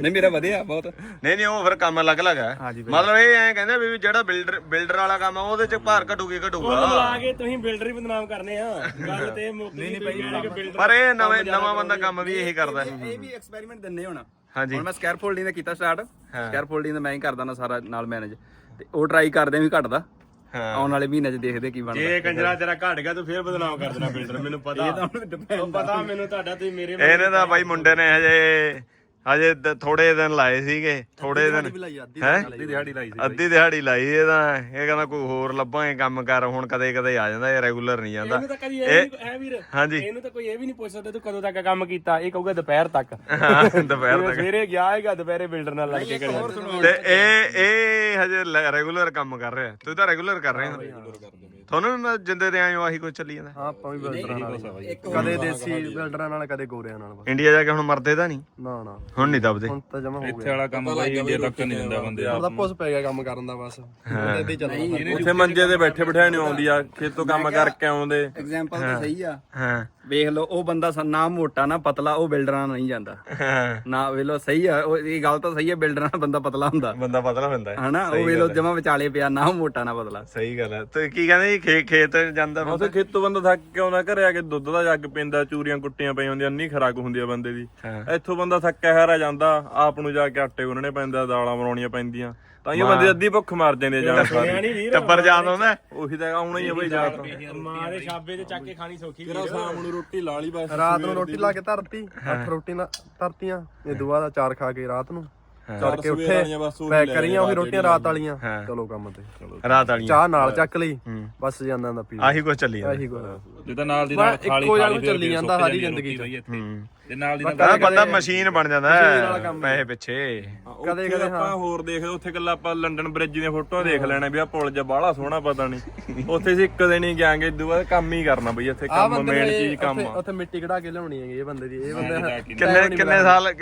ਨਹੀਂ ਮੇਰਾ ਵਧਿਆ ਬਹੁਤ। ਨਹੀਂ ਨਹੀਂ ਉਹ ਫਿਰ ਕੰਮ ਅਲੱਗ-ਅਲੱਗ ਹੈ। ਮਤਲਬ ਇਹ ਐਂ ਕਹਿੰਦੇ ਵੀ ਜਿਹੜਾ ਬਿਲਡਰ ਬਿਲਡਰ ਵਾਲਾ ਕੰਮ ਆ ਉਹਦੇ ਚ ਭਾਰ ਘਟੂਗੀ ਘਟੂਗਾ। ਕੇ ਤੁਸੀਂ ਬਿਲਡਰ ਹੀ ਬਦਨਾਮ ਕਰਨੇ ਆ। ਗੱਲ ਤੇ ਨਹੀਂ ਨਹੀਂ ਭਾਈ ਪਰ ਇਹ ਨਵੇਂ ਨਵਾਂ ਬੰਦਾ ਕੰਮ ਵੀ ਇਹੀ ਕਰਦਾ ਹੈ। ਇਹ ਵੀ ਐਕਸਪੈਰੀਮੈਂਟ ਦਿੰਨੇ ਹੁਣ। ਹਾਂਜੀ। ਹੁਣ ਮੈਂ ਸਕੈਰ ਫੋਲਡਿੰਗ ਦਾ ਕੀਤਾ ਸਟਾਰਟ ਸਕੈਰ ਫੋਲਡਿੰਗ ਦਾ ਮੈਂ ਹੀ ਕਰਦਾ ਨਾ ਸਾਰਾ ਨਾਲ ਮੈਨੇਜ ਤੇ ਉਹ ਟਰਾਈ ਕਰਦੇ ਆ ਵੀ ਘਟਦਾ। ਹਾਂ। ਆਉਣ ਵਾਲੇ ਮਹੀਨੇ 'ਚ ਦੇਖਦੇ ਕੀ ਬਣਦਾ। ਇਹ ਕੰਜਰਾ ਤੇਰਾ ਘਟ ਗਿਆ ਤੂੰ ਫੇਰ ਬਦਨਾਮ ਕਰ ਦੇਣਾ ਬਿਲਡਰ ਮੈਨੂੰ ਪਤਾ। ਉਹ ਪਤਾ ਮੈਨੂੰ ਤੁਹਾਡਾ ਤੁਸੀਂ ਮੇਰੇ ਇਹਨੇ ਤਾਂ ਬਾਈ ਮੁੰਡੇ ਨੇ ਹਜੇ ਹਜੇ ਥੋੜੇ ਦਿਨ ਲਾਏ ਸੀਗੇ ਥੋੜੇ ਦਿਨ ਹੈ? ਦਿਹਾੜੀ ਲਾਈ ਅੱਧੀ ਦਿਹਾੜੀ ਲਾਈ ਇਹ ਤਾਂ ਇਹ ਕਹਿੰਦਾ ਕੋਈ ਹੋਰ ਲੱਭਾਂਗੇ ਕੰਮ ਕਰ ਹੁਣ ਕਦੇ ਕਦੇ ਆ ਜਾਂਦਾ ਇਹ ਰੈਗੂਲਰ ਨਹੀਂ ਜਾਂਦਾ। ਤਾਂ ਕਦੀ ਇਹ ਹੈ ਵੀਰ ਹਾਂਜੀ। ਇਹਨੂੰ ਤਾਂ ਕੋਈ ਇਹ ਵੀ ਨਹੀਂ ਪੁੱਛ ਸਕਦਾ ਤੂੰ ਕਦੋਂ ਤੱਕ ਕੰਮ ਕੀਤਾ ਇਹ ਕਹੂਗਾ ਦੁਪਹਿਰ ਤੱਕ। ਹਾਂ, ਦੁਪਹਿਰ ਤੱਕ। ਸਵੇਰੇ ਗਿਆ ਹੈਗਾ ਦੁਪਹਿਰੇ ਬਿਲਡਰ ਨਾਲ ਲੱਗ ਕੇ ਤੇ ਇਹ ਇਹ ਹਜੇ ਰੈਗੂਲਰ ਕੰਮ ਕਰ ਰਿਹਾ। ਤੁਸੀਂ ਤਾਂ ਰੈਗੂਲਰ ਕਰ ਰਹੇ। ਹੋ ਤੁਹਾਨੂੰ ਮੈਂ ਜਿੰਦੇ ਦੇ ਹੋ ਆਹੀ ਕੁਝ ਚੱਲੀ ਜਾਂਦਾ। ਹਾਂ ਆਪਾਂ ਵੀ ਬਿਲਡਰਾਂ ਨਾਲ ਕਦੇ ਦੇਸੀ ਬਿਲਡਰਾਂ ਨਾਲ ਕਦੇ ਗੋਰਿਆਂ ਨਾਲ ਬਸ ਇੰਡੀਆ ਜਾ ਕੇ ਹੁਣ ਮਰਦੇ ਤਾਂ ਨਹੀਂ? ਨਾ ਨਾ। ਹੁਣ ਨਹੀਂ ਦਬਦੇ। ਹੁਣ ਤਾਂ ਜਮਾ ਹੋ ਇੱਥੇ ਵਾਲਾ ਕੰਮ ਬਾਈ ਇੰਡੀਆ ਤੱਕ ਨਹੀਂ ਦਿੰਦਾ ਬੰਦੇ ਹੁਣ ਤਾਂ ਪੁੱਸ ਪੈ ਗਿਆ ਕੰਮ ਕਰਨ ਦਾ ਬਸ। ਇੱਦਾਂ ਹੀ ਚੱਲਦਾ। ਉੱਥੇ ਮੰਜੇ ਤੇ ਬੈਠੇ ਬਿਠਾਏ ਨਹੀਂ ਆਉਂਦੀ ਆ ਖੇਤੋਂ ਕੰਮ ਕਰਕੇ ਆਉਂਦੇ। ਐਗਜ਼ਾਮਪਲ ਤਾਂ ਸਹੀ ਆ। ਹਾਂ। ਵੇਖ ਲਓ ਉਹ ਬੰਦਾ ਸ- ਨਾ ਮੋਟਾ ਨਾ ਪਤਲਾ ਉਹ ਬਿਲਡਰਾਂ ਨਾਲ ਨਹੀਂ ਜਾਂਦਾ। ਹਾਂ। ਨਾ ਵੇਖ ਲਓ ਸਹੀ ਆ ਉਹ ਇਹ ਗੱਲ ਤਾਂ ਸਹੀ ਆ ਬਿਲਡਰਾਂ ਨਾਲ ਬੰਦਾ ਪਤਲਾ ਹੁੰਦਾ। ਬੰਦਾ ਪਤਲਾ ਹੁੰਦਾ ਹੈ। ਹਨਾ ਉਹ ਵੇਖ ਲਓ ਜਮਾ ਵਿਚਾਲੇ ਪਿਆ ਨਾ ਮੋਟਾ ਨਾ ਪਤਲਾ। ਸਹੀ ਗੱਲ ਹੈ। ਤੇ ਕੀ ਕਹਿੰਦੇ ਜੀ, ਖੇ- ਖੇਤ ਜਾਂਦਾ ਬੰਦਾ? ਉੱਥੇ ਖੇਤੋਂ ਬੰਦਾ ਥੱਕ ਕੇ ਆਉਂਦਾ ਘਰੇ ਆ ਕੇ ਦੁੱਧ ਦਾ ਜੱਗ ਪੀਂਦਾ ਚੂਰੀਆਂ ਕੁੱਟੀਆਂ ਪਈਆਂ ਹੁੰਦੀਆਂ ਇੰਨੀ ਖਰਾਕ ਹੁੰਦੀ ਆ ਬੰਦੇ ਦੀ। ਹਾਂ। ਇੱਥੋਂ ਬੰਦਾ ਥੱਕਿਆ ਹਾਰਾ ਜਾਂਦਾ ਆਪ ਨੂੰ ਜਾ ਕੇ ਆਟੇ ਗੁੰਨਣੇ ਪੈਂਦਾ ਦਾਲਾਂ ਬਣਾਉਣੀਆਂ ਪੈਂਦੀਆਂ। ਤਾਂ ਇਹ ਬੰਦੇ ਅੱਧੀ ਭੁੱਖ ਮਰ ਜਾਂਦੇ ਜਾਣ ਸਾਰੀ। ਟੱਬਰ ਜਾਨ ਆਉਂਦਾ ਉਹੀ ਤਾਂ ਆਉਣਾ ਹੀ ਆ ਬਈ ਜਾ ਮਾਂ ਦੇ ਛਾਬੇ ਤੇ ਚੱਕ ਕੇ ਖਾਣੀ ਸੌਖੀ ਤੇਰਾ ਸ਼ਾਮ ਨੂੰ ਰੋਟੀ ਲਾ ਲਈ ਬਸ। ਰਾਤ ਨੂੰ ਰੋਟੀ ਲਾ ਕੇ ਧਰਤੀ ਅੱਠ ਰੋਟੀ ਧਰਤੀਆਂ ਇਹ ਦੁਆ ਦਾ ਚਾਰ ਖਾ ਕੇ ਰਾਤ ਨੂੰ। ਚੜ ਕੇ ਉੱਠੇ ਪੈਕ ਕਰੀਆਂ ਉਹੀ ਰੋਟੀਆਂ ਰਾਤ ਵਾਲੀਆਂ। ਚਲੋ ਕੰਮ ਤੇ। ਰਾਤ ਵਾਲੀਆਂ। ਚਾਹ ਨਾਲ ਚੱਕ ਲਈ ਬਸ ਜਾਂਦਾ ਹੁੰਦਾ ਪੀ ਆਹੀ ਕੁਝ ਚੱਲੀ ਜਾਂਦਾ। ਆਹੀ ਜਿੱਦਾਂ ਨਾਲ ਦੀ ਨਾਲ ਖਾਲੀ ਇੱਕੋ ਖਾਲੀ ਜਗ੍ਹਾ ਚੱਲੀ ਜਾਂਦਾ ਸਾਰੀ ਜ਼ਿੰਦਗੀ ਚ। ਹੂੰ। ਤੇ ਨਾਲ ਦੀ ਨਾਲ ਤਾਂ ਬੰਦਾ ਮਸ਼ੀਨ ਬਣ ਜਾਂਦਾ ਹੈ ਪੈਸੇ ਪਿੱਛੇ। ਕਦੇ ਕਦੇ ਆਪਾਂ ਹੋਰ ਦੇਖਦੇ ਉੱਥੇ ਕੱਲਾ ਆਪਾਂ ਲੰਡਨ ਬ੍ਰਿਜ ਦੀਆਂ ਫੋਟੋਆਂ ਦੇਖ ਲੈਣੇ ਵੀ ਆ ਪੁਲ ਜਿਹਾ ਬਾਹਲਾ ਸੋਹਣਾ ਪਤਾ ਨਹੀਂ ਉੱਥੇ ਸੀ ਇੱਕ ਦਿਨ ਹੀ ਗਿਆਂਗੇ ਦੂਆ ਕੰਮ ਹੀ ਕਰਨਾ ਬਈ ਇੱਥੇ ਕੰਮ ਬੰਦੇ ਮੇਨ ਨੇ ਚੀਜ਼ ਕੰਮ ਉੱਥੇ- ਆ। ਉੱਥੇ ਮਿੱਟੀ ਕਢਾ ਕੇ ਲਿਆਉਣੀ ਹੈਗੀ ਇਹ ਬੰਦੇ ਦੀ ਇਹ ਬੰਦੇ ਕਿੰਨੇ ਕਿੰਨੇ ਸਾਲ ਅਹ,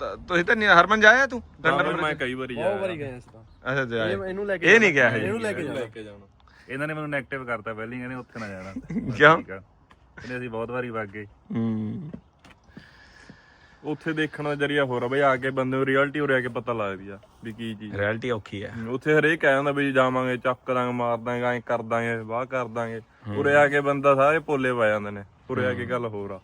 ਤ- ਤੁਸੀਂ ਤਾਂ ਨਹੀਂ ਹਰਮਨ ਜਾਇਆ ਤੂੰ? ਲੰਡਨ ਮੈਂ ਕਈ ਵਾਰੀ ਬਹੁਤ ਜਾਇਆ ਵਾਰੀ ਗਏ ਇਸ ਤਾਂ। ਅੱਛਾ ਜਾਇਆ ਇਹ- ਇਹਨੂੰ ਲੈ ਕੇ ਇਹ ਨਹੀਂ ਗਿਆ ਹਜੇ। ਇਹਨੂੰ ਲੈ ਕੇ ਜਾਣਾ। ਇਹਨਾਂ ਨੇ ਮੈਨੂੰ 네ਗੇਟਿਵ ਕਰਤਾ ਪਹਿਲਾਂ ਹੀ ਉੱਥੇ ਨਾ ਜਾਣਾ। ਕਿਉਂ? ਠੀਕ ਅਸੀਂ ਬਹੁਤ ਵਾਰੀ ਵਗ ਗਏ। ਹੂੰ। ਉੱਥੇ ਦੇਖਣ ਦਾ ਜਰੀਆ ਹੋਰ ਬਈ ਆ ਕੇ ਬੰਦੇ ਨੂੰ ਰਿਐਲਿਟੀ ਹੋ ਰਿਹਾ ਕੇ ਪਤਾ ਲੱਗਦੀ ਆ ਵੀ ਕੀ ਚੀਜ਼ ਰਿਐਲਿਟੀ ਔਖੀ ਹੈ ਉੱਥੇ ਹਰੇਕ ਆ ਜਾਂਦਾ ਵੀ ਜਾਵਾਂਗੇ ਚੱਕ ਦਾਂਗੇ ਮਾਰ ਦਾਂਗੇ ਐਂ ਕਰ ਦਾਂਗੇ ਵਾਹ ਕਰ ਦਾਂਗੇ। ਉਰੇ ਆ ਕੇ ਬੰਦਾ ਸਾਰੇ ਪੋਲੇ ਪੈ ਜਾਂਦੇ ਨੇ ਉਰੇ ਆ ਕੇ ਗੱਲ ਹੋਰ ਆ।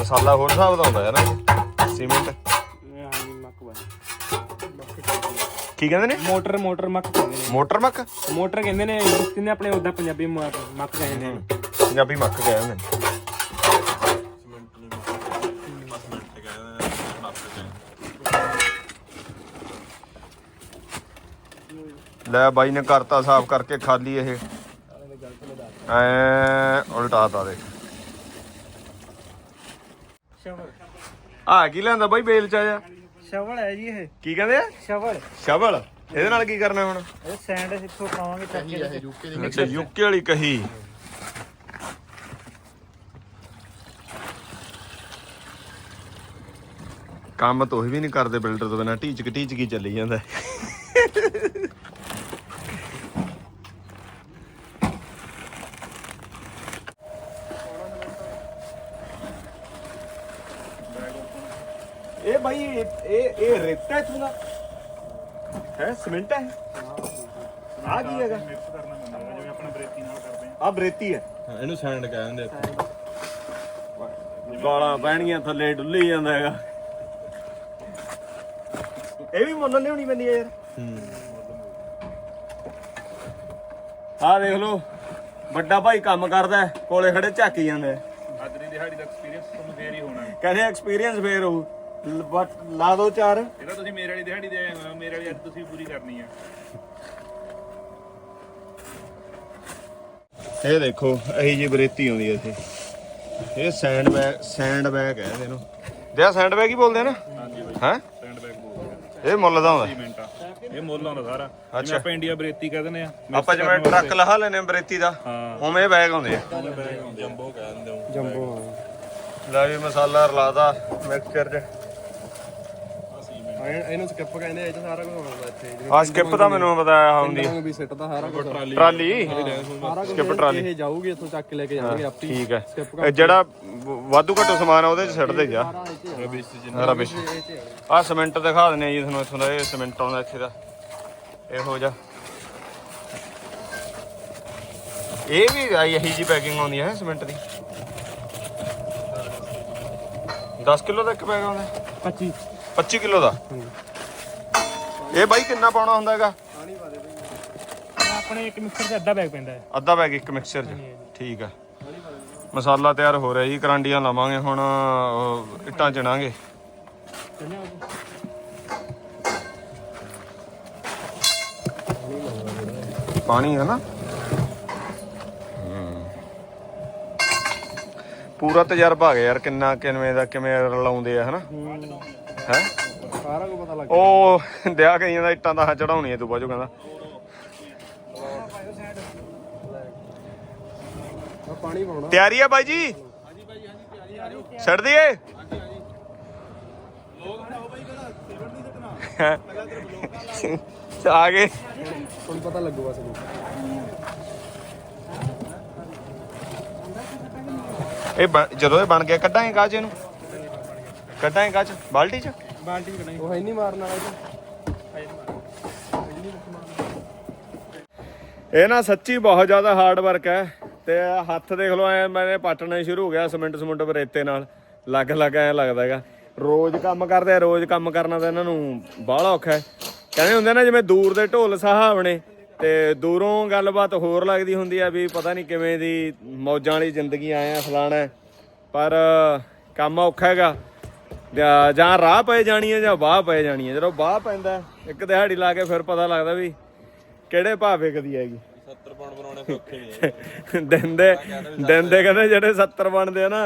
ਮਸਾਲਾ ਹੋਰ ਹਿਸਾਬ ਦਾ ਹੁੰਦਾ ਯਾਰ ਸੀਮੈਂਟ। ਕੀ ਕਹਿੰਦੇ ਨੇ? ਮੋਟਰ ਮੋਟਰ ਮੱਕ ਕਹਿੰਦੇ ਨੇ। ਮੋਟਰ ਮੱਕ? ਮੋਟਰ ਕਹਿੰਦੇ ਨੇ ਜਿੱਤੇ ਨੇ ਆਪਣੇ ਉਦਾਂ ਪੰਜਾਬੀ ਮ- ਮੱਕ ਕਹਿੰਦੇ ਨੇ। ਪੰਜਾਬੀ ਮੱਕ ਗਏ ਹੁੰਦੇ ਨੇ। ਲੈ ਬਾਈ ਨੇ ਕਰਤਾ ਸਾਫ਼ ਕਰਕੇ ਖਾਲੀ ਇਹ। ਐ ਉਲਟਾਤਾ ਸ਼ਵਲ ਆ ਕੀ ਲੈਂਦਾ ਬਾਈ ਬੇਲ ਚ ਆਇਆ? ਸ਼ਵਲ ਹੈ ਜੀ ਇਹ। ਕੀ ਕਹਿੰਦੇ ਆ? ਸ਼ਵਲ। ਸ਼ਵਲ? ਇਹਦੇ ਨਾਲ ਕੀ ਕਰਨਾ ਹੁਣ? ਇਹ ਸੈਂਡ ਇੱਥੋਂ ਪਾਵਾਂਗੇ ਚੱਕ ਕੇ ਅੱਛਾ ਯੂਕੇ ਵਾਲੀ ਕਹੀ। ਕੰਮ ਤੋਂ ਵੀ ਨਹੀਂ ਕਰਦੇ ਬਿਲਡਰ ਤੋਂ ਬਿਨਾ। ਢੀਚਕ ਢੀਚਕੀ ਚੱਲੀ ਜਾਂਦਾ ਇਹ ਬਾਈ ਇਹ ਇਹ ਰੇਤਾ ਚੂਨਾ ਹੈ ਸਿਮੈਂਟ ਹੈ। ਆ ਕੀ ਹੈਗਾ? ਆ ਬਰੇਤੀ ਹੈ। ਇਹਨੂੰ ਸੈਂਡ ਕਹਿ ਦਿੰਦੇ ਇੱਥੇ। ਗਾਲਾਂ ਪੈਣਗੀਆਂ ਥੱਲੇ ਡੁੱਲੀ ਜਾਂਦਾ ਹੈਗਾ। ਇਹ ਵੀ ਮੁੱਲ ਲਿਆਉਣੀ ਪੈਂਦੀ ਹੈ ਯਾਰ। ਆਹ ਦੇਖ ਲਓ ਵੱਡਾ ਭਾਈ ਕੰਮ ਕਰਦਾ ਹੈ, ਕੋਲੇ ਖੜੇ ਝਾਕੀ ਜਾਂਦੇ ਅੱਜ ਦੀ ਦਿਹਾੜੀ ਦਾ ਐਕਸਪੀਰੀਅੰਸ ਤੁਹਾਨੂੰ ਫੇਰ ਹੀ ਹੋਣਾ। ਕਹਿੰਦੇ ਐਕਸਪੀਰੀਅੰਸ ਫੇਰ ਹੋਊ। ਲ- ਬਟ ਲਾ ਦੋ ਚਾਰ। ਇਹਦਾ ਤੁਸੀਂ ਮੇਰੇ ਵਾਲੀ ਦਿਹਾੜੀ ਦੇ ਆਏ ਹੋ ਮੇਰੇ ਵਾਲੀ ਅੱਜ ਤੁਸੀਂ ਪੂਰੀ ਕਰਨੀ ਆ। ਇਹ ਦੇਖੋ ਇਹੀ ਜੀ ਬਰੇਤੀ ਆਉਂਦੀ ਹੈ ਇੱਥੇ। ਇਹ ਸੈਂਡ ਬੈਗ ਸੈਂਡ ਬੈਗ ਹੈ ਇਹਨੂੰ। ਦਿਆ ਸੈਂਡ ਬੈਗ ਹੀ ਬੋਲਦੇ ਆ ਨਾ? ਹੈ? ਸੈਂਡ ਬੈਗ ਬੋਲਦੇ ਇਹ ਮੁੱਲ ਦਾ ਹੁੰਦਾ ਆ। ਇਹ ਮੁੱਲ ਆਉਂਦਾ ਸਾਰਾ। ਅੱਛਾ। ਜਿਵੇਂ ਆਪਾਂ ਇੰਡੀਆ ਬਰੇਤੀ ਕਹਿੰਦੇ ਨੇ ਆ ਆਪਾਂ ਜਿਵੇਂ ਟਰੱਕ ਲਹਾ ਲੈਨੇ ਬਰੇਤੀ ਦਾ ਉਵੇਂ ਬੈਗ ਆਉਂਦੇ ਆ। ਜੰਬੋ ਕਹਿ ਦਿੰਦੇ ਹੋ ਜੰਬੋ। ਲੈ ਵੀ ਮਸਾਲਾ ਰਲਾਦਾ ਮਿਕਸਚਰ ਚ। ਹਾਂ ਇਹਨੂੰ ਸਕਿੱਪ ਕਹਿੰਦੇ ਆ ਇਹ 'ਚ ਸਾਰਾ ਕੁਝ ਆਉਂਦਾ ਇੱਥੇ। ਜਿਵੇਂ ਆ ਸਕਿੱਪ ਤਾਂ ਮੈਨੂੰ ਪਤਾ ਹੁੰਦੀ ਰੰਗ ਵੀ ਸਿੱਟ ਦਾ ਸਾਰਾ ਕੁਝ ਟਰਾਲੀ। ਸਾਰਾ ਕੁਝ skip ਟਰਾਲੀ। ਇਹ ਜਾਊਗੀ ਇੱਥੋਂ ਚੱਕ ਕੇ ਲੈ ਕੇ ਜਾਣਗੇ ਆਪੀ। ਠੀਕ ਹੈ। ਇਹ ਜਿਹੜਾ ਵ- ਵਾਧੂ ਘੱਟੋ ਸਮਾਨ ਆ ਉਹਦੇ ਚ ਸਿੱਟਦੇ ਜਾ। ਰਬਿਸ਼ ਆ। ਸਿਮੈਂਟ ਦਿਖਾ ਦਿੰਦੇ ਆ ਜੀ ਤੁਹਾਨੂੰ ਇੱਥੋਂ ਦਾ ਇਹ ਸਿਮੈਂਟ ਆਉਂਦਾ ਇੱਥੇ ਦਾ। ਇਹੋ ਜਿਹਾ। ਇਹ ਵੀ ਆਈ ਇਹੀ ਜੀ ਪੈਕਿੰਗ ਆਉਂਦੀ ਹੈ ਸਿਮੈਂਟ ਦੀ। 10 ਕਿਲੋ ਦਾ ਇੱਕ ਬੈਗ ਆਉਂਦਾ। 25 25 ਕਿਲੋ ਦਾ। ਇਹ ਬਾਈ ਕਿੰਨਾ ਪਾਉਣਾ ਹੁੰਦਾ ਹੈਗਾ? ਆਪਣੇ ਇੱਕ ਮਿਕਸਰ ਦਾ ਅੱਧਾ ਬੈਗ ਪੈਂਦਾ ਹੈ। ਅੱਧਾ ਬੈਗ ਇੱਕ ਮਿਕਸਚਰ ਚ। ਠੀਕ ਆ। ਮਸਾਲਾ ਤਿਆਰ ਹੋ ਰਿਹਾ ਜੀ ਕਰਾਂਡੀਆਂ ਲਾਵਾਂਗੇ ਹੁਣ ਉਹ ਇੱਟਾਂ ਚਣਾਂਗੇ। ਪਾਣੀ ਹੈ ਨਾ। ਪੂਰਾ ਤਜਰਬਾ ਆ ਗਿਆ ਯਾਰ ਕਿੰਨਾ ਕਿਵੇਂ ਦਾ ਕਿਵੇਂ ਰਲਾਉਂਦੇ ਆ ਹਨਾ? ਹੈ? ਸਾਰਾ ਕੁਝ ਪਤਾ ਲੱਗ ਉਹ ਦਿਆ ਕਈਆਂ ਦਾ ਇੱਟਾਂ ਦਾ ਚੜਾਉਣੀ ਹੈ ਤੂੰ ਬਾਜੋ ਕਹਿੰਦਾ। ਆ ਪਾਣੀ ਪਾਉਣਾ। ਤਿਆਰੀ ਆ ਬਾਈ ਜੀ? ਹਾਂਜੀ ਬਾਈ ਹਾਂਜੀ ਛੱਡ ਦਈਏ? ਆ ਗਏ। ਤੁਹਾਨੂੰ ਪਤਾ ਲੱਗੂਗਾ ਸਭ ਇਹ ਜਦੋਂ ਇਹ ਬਣ ਗਿਆ ਕੱਢਾਂਗੇ ਕਾਚ ਇਹਨੂੰ ਕੱਢਾਂਗੇ ਕਾਚ? ਬਾਲਟੀ ਚ? ਬਾਲਟੀ ਚ ਕਢਾਈ ਉਹ ਹੈ ਨਹੀਂ ਮਾਰਨ ਵਾਲਾ ਇਹ ਇਹ ਨਾ ਸੱਚੀ ਬਹੁਤ ਜ਼ਿਆਦਾ ਹਾਰਡ ਵਰਕ ਹੈ ਤੇ ਹੱਥ ਦੇਖ ਲਓ ਐ ਮੈਨੇ ਪਾਟਣਾ ਸ਼ੁਰੂ ਹੋ ਗਿਆ ਸਿਮੈਂਟ ਸਮੁੰਟ ਰੇਤੇ ਨਾਲ। ਲੱਗ ਲੱਗ ਐ ਲੱਗਦਾ ਹੈਗਾ। ਰੋਜ਼ ਕੰਮ ਕਰਦੇ ਆ ਰੋਜ਼ ਕੰਮ ਕਰਨਾ ਤਾਂ ਇਹਨਾਂ ਨੂੰ ਬਾਹਲਾ ਔਖਾ ਹੈ। ਕਹਿੰਦੇ ਹੁੰਦੇ ਨਾ ਜਿਵੇਂ ਦੂਰ ਦੇ ਢੋਲ ਸੁਹਾਵਣੇ ਤੇ ਦੂਰੋਂ ਗੱਲਬਾਤ ਹੋਰ ਲੱਗਦੀ ਹੁੰਦੀ ਆ ਵੀ ਪਤਾ ਨਹੀਂ ਕਿਵੇਂ ਦੀ ਮੌਜਾਂ ਵਾਲੀ ਜ਼ਿੰਦਗੀ ਆਇਆ ਫਲਾਣਾ। ਪਰ ਕੰਮ ਔਖਾ ਹੈਗਾ। ਜਾਂ- ਜਾਂ ਰਾਹ ਪਏ ਜਾਣੀ ਹੈ ਜਾਂ ਬਾਹ ਪਏ ਜਾਣੀ ਹੈ ਜਦੋਂ ਬਾਹ ਪੈਂਦਾ ਇੱਕ ਦਿਹਾੜੀ ਲਾ ਕੇ ਫਿਰ ਪਤਾ ਲੱਗਦਾ ਵੀ ਕਿਹੜੇ ਭਾਅ ਵਿਕਦੀ ਹੈਗੀ। 70 ਪਾਉਂਡ ਬਣਾਉਣੇ ਸੌਖੇ ਨਹੀਂ ਦਿਨ ਦੇ ਦਿਨ ਦੇ ਕਹਿੰਦੇ ਜਿਹੜੇ 70 ਬਣਦੇ ਆ ਨਾ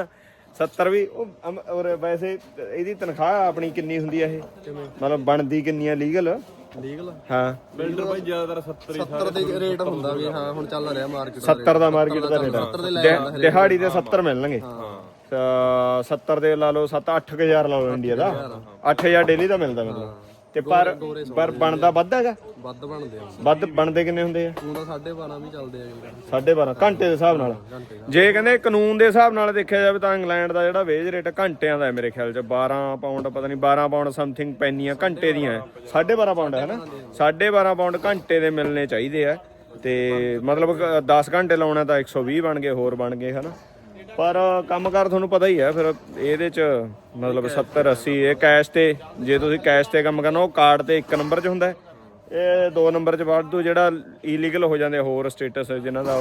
70 ਵੀ ਉਹ ਔਰ ਵੈਸੇ ਇਹਦੀ ਤਨਖਾਹ ਆਪਣੀ ਕਿੰਨੀ ਹੁੰਦੀ ਆ ਇਹ? ਮਤਲਬ ਬਣਦੀ ਕਿੰਨੀ ਆ ਲੀਗਲ ਲੀਗਲ ਹਾਂ। ਬਿਲਡਰ ਭਾਈ ਜ਼ਿਆਦਾਤਰ 70 ਹੀ 70 ਦੇ ਰੇਟ ਹੁੰਦਾ ਵੀ ਹਾਂ ਹੁਣ ਚੱਲ ਰਿਹਾ ਮਾਰਕੀਟ 70 ਦਾ ਮਾਰਕੀਟ ਦਾ ਰੇਟ ਦਿਹਾੜੀ ਦੇ 70 ਮਿਲਣਗੇ। 70 ਦੇ ਲਾ ਲਓ 7-8000 ਲਾ ਲਓ ਇੰਡੀਆ ਦਾ। 8000 ਡੇਲੀ ਦਾ ਮਿਲਦਾ ਮਤਲਬ। ਤੇ ਪਰ ਪਰ ਬਣਦਾ ਵੱਧ ਹੈਗਾ? ਵੱਧ ਬਣਦੇ ਆ। ਵੱਧ ਬਣਦੇ ਕਿੰਨੇ ਹੁੰਦੇ ਆ? ਹੁਣ ਤਾਂ 12.5 ਵੀ ਚੱਲਦੇ ਆ ਜੀ। 12.5 ਘੰਟੇ ਦੇ ਹਿਸਾਬ ਨਾਲ। ਜੇ ਕਹਿੰਦੇ ਕਾਨੂੰਨ ਦੇ ਹਿਸਾਬ ਨਾਲ ਦੇਖਿਆ ਜਾਵੇ ਤਾਂ ਇੰਗਲੈਂਡ ਦਾ ਜਿਹੜਾ ਵੇਜ ਰੇਟ ਘੰਟਿਆਂ ਦਾ ਹੈ ਮੇਰੇ ਖਿਆਲ ਚ 12 ਪਾਉਂਡ ਪਤਾ ਨਹੀਂ 12 ਪਾਉਂਡ ਸਮਥਿੰਗ ਪੈਨੀਆਂ ਘੰਟੇ ਦੀਆਂ ਹੈ। 12.5 ਪਾਉਂਡ ਹੈ ਨਾ? 12.5 ਪਾਉਂਡ ਘੰਟੇ ਦੇ ਮਿਲਣੇ ਚਾਹੀਦੇ ਆ। ਤੇ ਮਤਲਬ 10 ਘੰਟੇ ਲਾਉਣਾ ਤਾਂ 120 ਬਣ ਗਏ ਹੋਰ ਬਣ ਗਏ ਹਨਾ? ਪਰ ਕੰਮਕਾਰ ਤੁਹਾਨੂੰ ਪਤਾ ਹੀ ਹੈ ਫਿਰ ਇਹਦੇ ਚ ਮਤਲਬ 70 80 ਇਹ ਕੈਸ਼ ਤੇ ਜੇ ਤੁਸੀਂ ਕੈਸ਼ ਤੇ ਕੰਮ ਕਰਨਾ ਉਹ ਕਾਰਡ ਤੇ ਇੱਕ ਨੰਬਰ 'ਚ ਹੁੰਦਾ ਹੈ। ਇਹ ਦੋ ਨੰਬਰ 'ਚ ਵਾਧੂ ਜਿਹੜਾ ਇਲੀਗਲ ਹੋ ਜਾਂਦੇ ਹੋਰ ਸਟੇਟਸ ਜਿਨ੍ਹਾਂ ਦਾ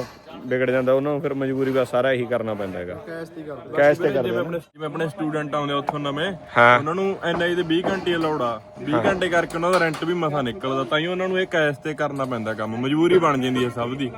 ਵਿਗੜ ਜਾਂਦਾ ਉਹਨਾਂ ਨੂੰ ਫਿਰ ਮਜਬੂਰੀ ਦਾ ਸਾਰਾ ਇਹੀ ਕਰਨਾ ਪੈਂਦਾ ਹੈਗਾ। ਕੈਸ਼ ਤੇ ਕਰਦੇ। ਕੈਸ਼ ਤੇ ਕਰਦੇ ਜਿਵੇਂ ਆਪਣੇ ਜਿਵੇਂ ਆਪਣੇ ਸਟੂਡੈਂਟ ਆਉਂਦੇ ਉੱਥੋਂ ਨਵੇਂ ਹਾਂ। ਉਹਨਾਂ ਨੂੰ ਐਨਆਈ ਦੇ 20 ਘੰਟੇ ਅਲਾਉਡ ਆ। 20 ਘੰਟੇ ਕਰਕੇ ਉਹਨਾਂ ਦਾ ਰੈਂਟ ਵੀ ਮਸਾ ਨਿਕਲਦਾ ਤਾਂ ਹੀ ਉਹਨਾਂ ਨੂੰ ਇਹ ਕੈਸ਼ ਤੇ ਕਰਨਾ ਪੈਂਦਾ ਕੰਮ। ਮਜਬੂਰੀ ਬਣ ਜਾਂਦੀ ਹੈ ਸਭ ਦੀ।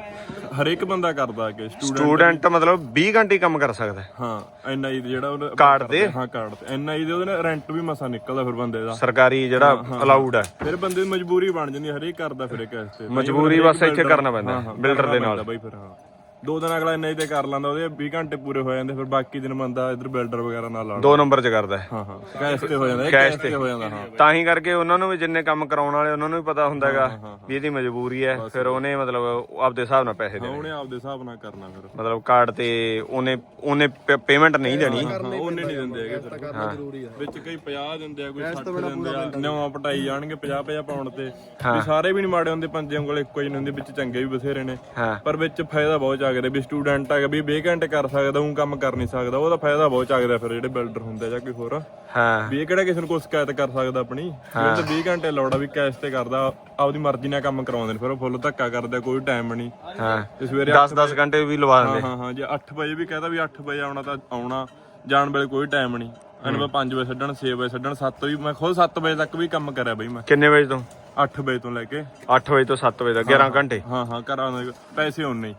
ਹਰੇਕ ਬੰਦਾ ਕਰਦਾ ਕਿ ਸਟੂਡੈਂਟ ਸਟੂਡੈਂਟ ਮਤਲਬ 20 ਘੰਟੇ ਕੰਮ ਕਰ ਸਕਦਾ ਹੈ। ਐਨਆਈ ਦੇ ਜਿਹੜਾ ਉਹਦਾ ਕਾਰਡ ਤੇ? ਹਾਂ ਕਾਰਡ ਤੇ। ਐਨਆਈ ਦੇ ਉਹਦੇ ਨਾਲ ਰੈਂਟ ਵੀ ਮਸਾ ਨਿਕਲਦਾ ਫਿਰ ਬੰਦੇ ਦਾ। ਸਰਕਾਰੀ ਜਿਹੜਾ ਅਲਾਉਡ ਹੈ। ਫਿਰ ਬੰਦੇ ਦੀ ਮਜਬੂਰੀ ਬਣ ਜਾਂਦੀ ਹੈ, ਹਰੇਕ ਕਰਦਾ ਫਿਰ ਕੈਸ਼ ਤੇ। ਮਜਬੂਰੀ ਬਸ ਇੱਥੇ ਕਰਨਾ ਪੈਂਦਾ ਬਿਲਡਰ ਦੇ ਨਾਲ। ਬਾਈ ਫਿਰ ਹਾਂ। ਦੋ ਦਿਨ ਅਗਲਾ ਇੰਨਾ ਹੀ ਤੇ ਕਰ ਲੈਂਦਾ ਉਹਦੇ 20 ਘੰਟੇ ਪੂਰੇ ਹੋ ਜਾਂਦੇ ਫਿਰ ਬਾਕੀ ਦਿਨ ਬੰਦਾ ਇਧਰ ਬਿਲਡਰ ਵਗੈਰਾ ਨਾਲ ਲਾਉਂਦਾ ਦੋ ਨੰਬਰ 'ਚ ਕਰਦਾ ਹੈ। ਹਾਂ ਹਾਂ ਕੈਸ਼ ਤੇ ਹੋ ਜਾਂਦਾ ਇਹ ਕੈਸ਼ ਤੇ ਹੋ ਜਾਂਦਾ ਹਾਂ। ਤਾਂ ਹੀ ਕਰਕੇ ਉਹਨਾਂ ਨੂੰ ਵੀ ਜਿੰਨੇ ਕੰਮ ਕਰਾਉਣ ਵਾਲੇ ਉਹਨਾਂ ਨੂੰ ਵੀ ਪਤਾ ਹੁੰਦਾ ਹੈਗਾ ਵੀ ਇਹਦੀ ਮਜਬੂਰੀ ਹੈ ਫਿਰ ਉਹਨੇ ਮਤਲਬ ਆਪਦੇ ਹਿਸਾਬ ਨਾਲ ਪੈਸੇ ਦੇਣੇ। ਉਹਨੇ ਆਪਦੇ ਹਿਸਾਬ ਨਾਲ ਕਰਨਾ ਫਿਰ। ਮਤਲਬ ਕਾਰਡ ਤੇ ਉਹਨੇ ਉਹਨੇ ਪੇਮੈਂਟ ਨਹੀਂ ਦੇਣੀ। ਹਾਂ ਉਹਨੇ ਨਹੀਂ ਦਿੰਦੇ ਹੈਗੇ ਫਿਰ। ਕਰਨਾ ਜ਼ਰੂਰੀ ਆ। ਵਿੱਚ ਕਈ 50 ਦਿੰਦੇ ਆ ਕੋਈ 60 ਦਿੰਦੇ ਆ ਨਵਾਂ ਪਟਾਈ ਜਾਣਗੇ 50 50 ਪਾਉਣ ਤੇ। ਵੀ ਸਾਰੇ ਵੀ ਨਹੀਂ ਮਾੜੇ ਹੁੰਦੇ ਪੰਜੇ ਉਂਗਲ ਇੱਕੋ ਜਿਹੇ ਨਹੀਂ ਹੁੰਦੇ ਵਿੱਚ ਚੰਗੇ ਵੀ ਬਥੇਰੇ ਨੇ। ਹਾਂ। ਪਰ ਵਿੱਚ ਫਾਇਦਾ ਬਹੁਤ ਚੱਕਦੇ ਵੀ ਸਟੂਡੈਂਟ ਹੈਗਾ ਵੀ 20 ਘੰਟੇ ਕਰ ਸਕਦਾ ਉਹ ਕੰਮ ਕਰ ਨਹੀਂ ਸਕਦਾ ਉਹਦਾ ਫਾਇਦਾ ਬਹੁਤ ਚੱਕਦਾ ਫਿਰ ਜਿਹੜੇ ਬਿਲਡਰ ਹੁੰਦੇ ਜਾਂ ਕੋਈ ਹੋਰ। ਹਾਂ। ਵੀ ਇਹ ਕਿਹੜਾ ਕਿਸੇ ਨੂੰ ਕੋਈ ਸ਼ਿਕਾਇਤ ਕਰ ਸਕਦਾ ਆਪਣੀ? ਉਹ ਤਾਂ 20 ਘੰਟੇ ਲੋੜ ਵੀ ਕੈਸ਼ ਤੇ ਕਰਦਾ ਆਪਦੀ ਮਰਜ਼ੀ ਨਾਲ ਕੰਮ ਕਰਾਉਂਦੇ ਨੇ ਫਿਰ ਉਹ ਫੁੱਲ ਧੱਕਾ ਕਰਦੇ ਕੋਈ ਟਾਈਮ ਨਹੀਂ। ਹਾਂ। ਤੇ ਸਵੇਰੇ 10 10 ਘੰਟੇ ਵੀ ਲਵਾ ਦਿੰਦੇ। ਹਾਂ ਹਾਂ ਜੇ 8 ਵਜੇ ਵੀ ਕਹਦਾ ਵੀ 8 ਵਜੇ ਆਉਣਾ ਤਾਂ ਆਉਣਾ ਜਾਣ ਵੇਲੇ ਕੋਈ ਟਾਈਮ ਨਹੀਂ। ਅਨਵਾ 5 ਵਜੇ ਛੱਡਣ 6 ਵਜੇ ਛੱਡਣ 7 ਵੀ ਮੈਂ ਖੁਦ 7 ਵਜੇ ਤੱਕ ਵੀ ਕੰਮ ਕਰਿਆ ਬਈ ਮੈਂ। ਕਿੰਨੇ ਵਜੇ ਤੋਂ? 8 ਵਜੇ ਤੋਂ ਲੈ ਕੇ। 8 ਵਜੇ ਤੋਂ 7 ਵਜੇ ਤੱਕ 11 ਘੰਟੇ? ਹਾਂ ਹਾਂ ਦੇ ਪੈਸੇ ਉਨੇ ਹੀ।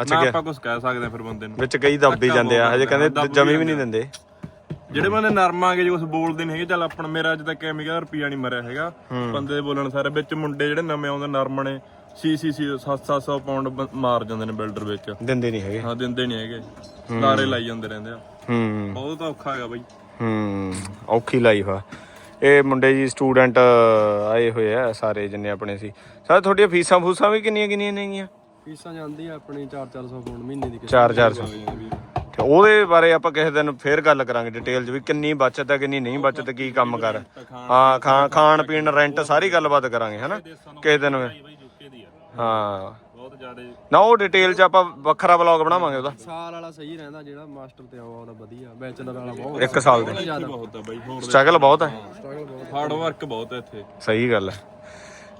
ਅੱਛਾ, ਨਾ। ਆਪਾਂ ਕੁਝ ਕਹਿ ਸਕਦੇ ਫਿਰ ਬੰਦੇ ਨੂੰ। ਵਿੱਚ ਕਈ ਦੱਬੀ ਜਾਂਦੇ ਆ ਹਜੇ ਕਹਿੰਦੇ ਜਮੀ ਵੀ ਨਹੀਂ ਦਿੰਦੇ। ਜਿਹੜੇ ਬੰਦੇ ਨਰਮਾਂਗੇ ਜੇ ਕੁਝ ਬੋਲਦੇ ਨਹੀਂ ਹੈਗੇ ਚੱਲ ਆਪਣਾ ਮੇਰਾ ਅੱਜ ਤੱਕ ਐਵੇਂ ਕਹਿੰਦਾ ਰੁਪਿਆ ਨਹੀਂ ਮਰਿਆ ਹੈਗਾ। ਬੰਦੇ ਦੇ ਬੋਲਣ ਸਾਰੇ ਵਿੱਚ ਮੁੰਡੇ ਜਿਹੜੇ ਨਵੇਂ ਆਉਂਦੇ ਨਰਮ ਨੇ ਸੀ ਸੀ ਸੀ 700 ਪਾਉਂਡ ਬ- ਮਾਰ ਜਾਂਦੇ ਨੇ ਬਿਲਡਰ ਵਿੱਚ। ਦਿੰਦੇ ਨਹੀਂ ਹੈਗੇ। ਹਾਂ ਦਿੰਦੇ ਨਹੀਂ ਹੈਗੇ। ਲਾਰੇ ਲਾਈ ਜਾਂਦੇ ਰਹਿੰਦੇ ਆ। ਹੂੰ। ਬਹੁਤ ਔਖਾ ਹੈਗਾ ਬਈ। ਹੂੰ ਔਖੀ ਲਾਈਫ ਆ। ਇਹ ਮੁੰਡੇ ਜੀ ਸਟੂਡੈਂਟ ਆਏ ਹੋਏ ਆ ਸਾਰੇ ਜਿੰਨੇ ਆਪਣੇ ਸੀ। ਸਰ ਤੁਹਾਡੀਆਂ ਫੀਸਾਂ ਫੂਸਾਂ ਵੀ ਕਿੰਨੀਆਂ ਕਿੰਨੀਆਂ ਨੇਗੀਆਂ? ਫੀਸਾਂ ਜਾਂਦੀ ਆ ਆਪਣੀ 4-400 ਪਾਉਂਡ ਮਹੀਨੇ ਦੀ 4-400 ਤੇ ਉਹਦੇ ਬਾਰੇ ਆਪਾਂ ਕਿਸੇ ਦਿਨ ਫੇਰ ਗੱਲ ਕਰਾਂਗੇ ਡਿਟੇਲ 'ਚ ਵੀ ਕਿੰਨੀ ਬਚਤ ਹੈ ਕਿੰਨੀ ਨਹੀਂ ਬਚਤ ਕੀ ਕੰਮ ਕਰ। ਹਾਂ ਖਾਣ ਪੀਣ ਰੈਂਟ ਸਾਰੀ ਗੱਲਬਾਤ ਕਰਾਂਗੇ ਹਨਾ? ਕਿਸੇ ਦਿਨ ਹਾਂ। ਬਹੁਤ ਜ਼ਿਆਦਾ ਨਾ ਉਹ ਡਿਟੇਲ 'ਚ ਆਪਾਂ ਵੱਖਰਾ ਵਲੌਗ ਬਣਾਵਾਂਗੇ ਉਹਦਾ। ਸਾਲ ਵਾਲਾ ਸਹੀ ਰਹਿੰਦਾ ਜਿਹੜਾ ਮਾਸਟਰ ਤੇ ਆਵਾ ਉਹਦਾ ਵਧੀਆ। ਬੈਚਲਰ ਵਾਲਾ ਬਹੁਤ ਇੱਕ ਸਾਲ ਦੇ। ਬਹੁਤ ਆ ਬਈ ਹੋਰ ਸਟਰਗਲ ਬਹੁਤ ਹੈ ਹਾਰਡ ਵਰਕ ਬਹੁਤ ਹੈ ਇੱਥੇ। ਸਹੀ ਗੱਲ ਹੈ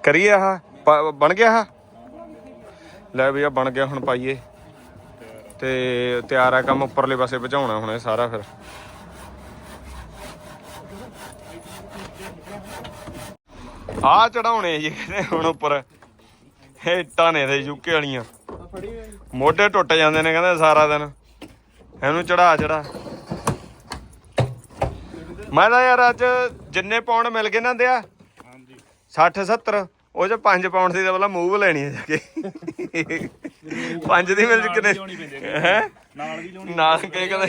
ਕਰੀਏ ਆਹ ਪ- ਬਣ ਗਿਆ ਆਹ? ਲੈ ਵੀ ਆ ਬਣ ਗਿਆ ਹੁਣ ਪਾਈਏ। ਤੇ ਤਿਆਰ ਆ ਕੰਮ ਉੱਪਰਲੇ ਪਾਸੇ ਪਹੁੰਚਾਉਣਾ ਹੁਣ ਇਹ ਸਾਰਾ ਫਿਰ। ਆ ਚੜਾਉਣੇ ਜੀ ਕਹਿੰਦੇ ਹੁਣ ਉੱਪਰ। ਇਹ ਇੱਟਾਂ ਨੇ ਤੇ ਯੂਕੇ ਵਾਲੀਆਂ। ਮੋਢੇ ਟੁੱਟ ਜਾਂਦੇ ਨੇ ਕਹਿੰਦੇ ਸਾਰਾ ਦਿਨ। ਇਹਨੂੰ ਚੜਾ ਚੜਾ। ਮੈਂ ਤਾਂ ਯਾਰ ਅੱਜ ਜਿੰਨੇ ਪਾਉਂਡ ਮਿਲ ਗਏ ਨਾ ਦਿਆ 60 70 ਉਹ ਚ 5 ਪਾਉਂਡ ਦੀ ਤਾਂ ਪਹਿਲਾਂ ਮੂਵ ਲੈਣੀ ਹੈ ਜਾ ਕੇ। 5 ਦੀ ਮਿਲ ਚ ਕਿਨੇ? ਹੈ? ਨਾਲ ਵੀ ਲਿਆਉਣੀ ਨਾਲ ਕੇ ਕਦੇ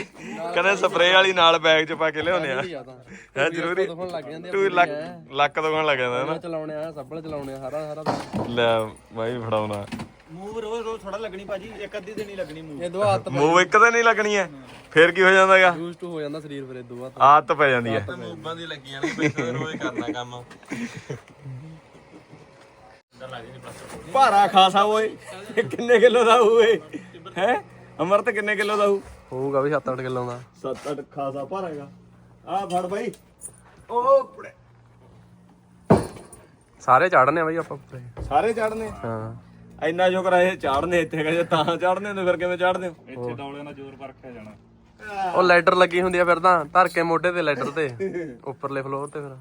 ਕਦੇ ਸਪਰੇਅ ਵਾਲੀ ਨਾਲ ਬੈਗ ਚ ਪਾ ਕੇ ਲਿਆਉਨੇ ਆ। ਆ ਤਾਂ। ਹੈ ਜ਼ਰੂਰੀ? ਦੁਖਣ ਲੱਗ ਜਾਂਦੇ ਆ ਤੂੰ ਲੱਕ ਲੱਕ ਦੁਖਣ ਲੱਗ ਜਾਂਦਾ ਨਾ? ਚਲਾਉਣੇ ਆ ਸੱਬਲ ਚਲਾਉਣੇ ਆ ਸਾਰਾ ਸਾਰਾ ਦਿਨ। ਲੈ ਮੈਂ ਵੀ ਫੜਾਉਣਾ। ਮੂਵ ਰੋਜ਼ ਰੋਜ਼ ਥੋੜਾ ਲੱਗਣੀ ਭਾਜੀ ਇੱਕ ਅੱਧੀ ਦਿਨ ਹੀ ਲੱਗਣੀ ਮੂਵ ਇਹ ਦੋ ਹੱਥ ਮੂਵ ਇੱਕ ਤਾਂ ਨਹੀਂ ਲੱਗਣੀ ਐ ਫੇਰ ਕੀ ਹੋ ਜਾਂਦਾਗਾ? ਯੂਜ਼ ਟੂ ਹੋ ਜਾਂਦਾ ਸਰੀਰ ਫਿਰ ਇਹ ਦੋ ਹੱਥ ਆਦਤ ਪੈ ਜਾਂਦੀ ਐ ਮੂਬਾਂ ਦੀ ਲੱਗੀਆਂ ਨੇ ਰੋਜ਼ ਕਰਨਾ ਕੰਮ। ਭਾਰਾ ਖਾਸਾ ਓਏ। ਕਿੰਨੇ ਕਿਲੋ ਦਾ ਹੋਏ ਹੈ? ਅਮਰਤ ਕਿੰਨੇ ਕਿਲੋ ਦਾ ਹੋਊ? ਹੋਊਗਾ ਵੀ 7-8 ਕਿਲੋ ਦਾ। 7-8 ਖਾਸਾ ਭਾਰਾਗਾ ਆ ਫੜ ਬਾਈ। ਉਹ ਸਾਰੇ ਚੜਨੇ ਆ ਬਈ ਆਪਾਂ ਉੱਤੇ। ਸਾਰੇ ਚੜਨੇ ਹਾਂ। ਇੰਨਾ ਸ਼ੁਕਰ ਆ ਇਹ ਚਾੜਨੇ ਇੱਥੇ ਹੈਗਾ ਜੇ ਤਾਂ ਚੜਨੇ ਹੁੰਦੇ ਫਿਰ ਕਿਵੇਂ ਚੜਦੇ ਹੋ? ਇੱਥੇ ਦੌਲਿਆਂ ਦਾ ਜ਼ੋਰ ਪਰਖਿਆ ਜਾਣਾ। ਉਹ ਲੈਡਰ ਲੱਗੀ ਹੁੰਦੀ ਆ ਫਿਰ ਤਾਂ ਧਰ ਕੇ ਮੋਢੇ ਤੇ ਲੈਡਰ ਤੇ। ਉੱਪਰਲੇ ਫਲੋਰ ਤੇ ਫਿਰ।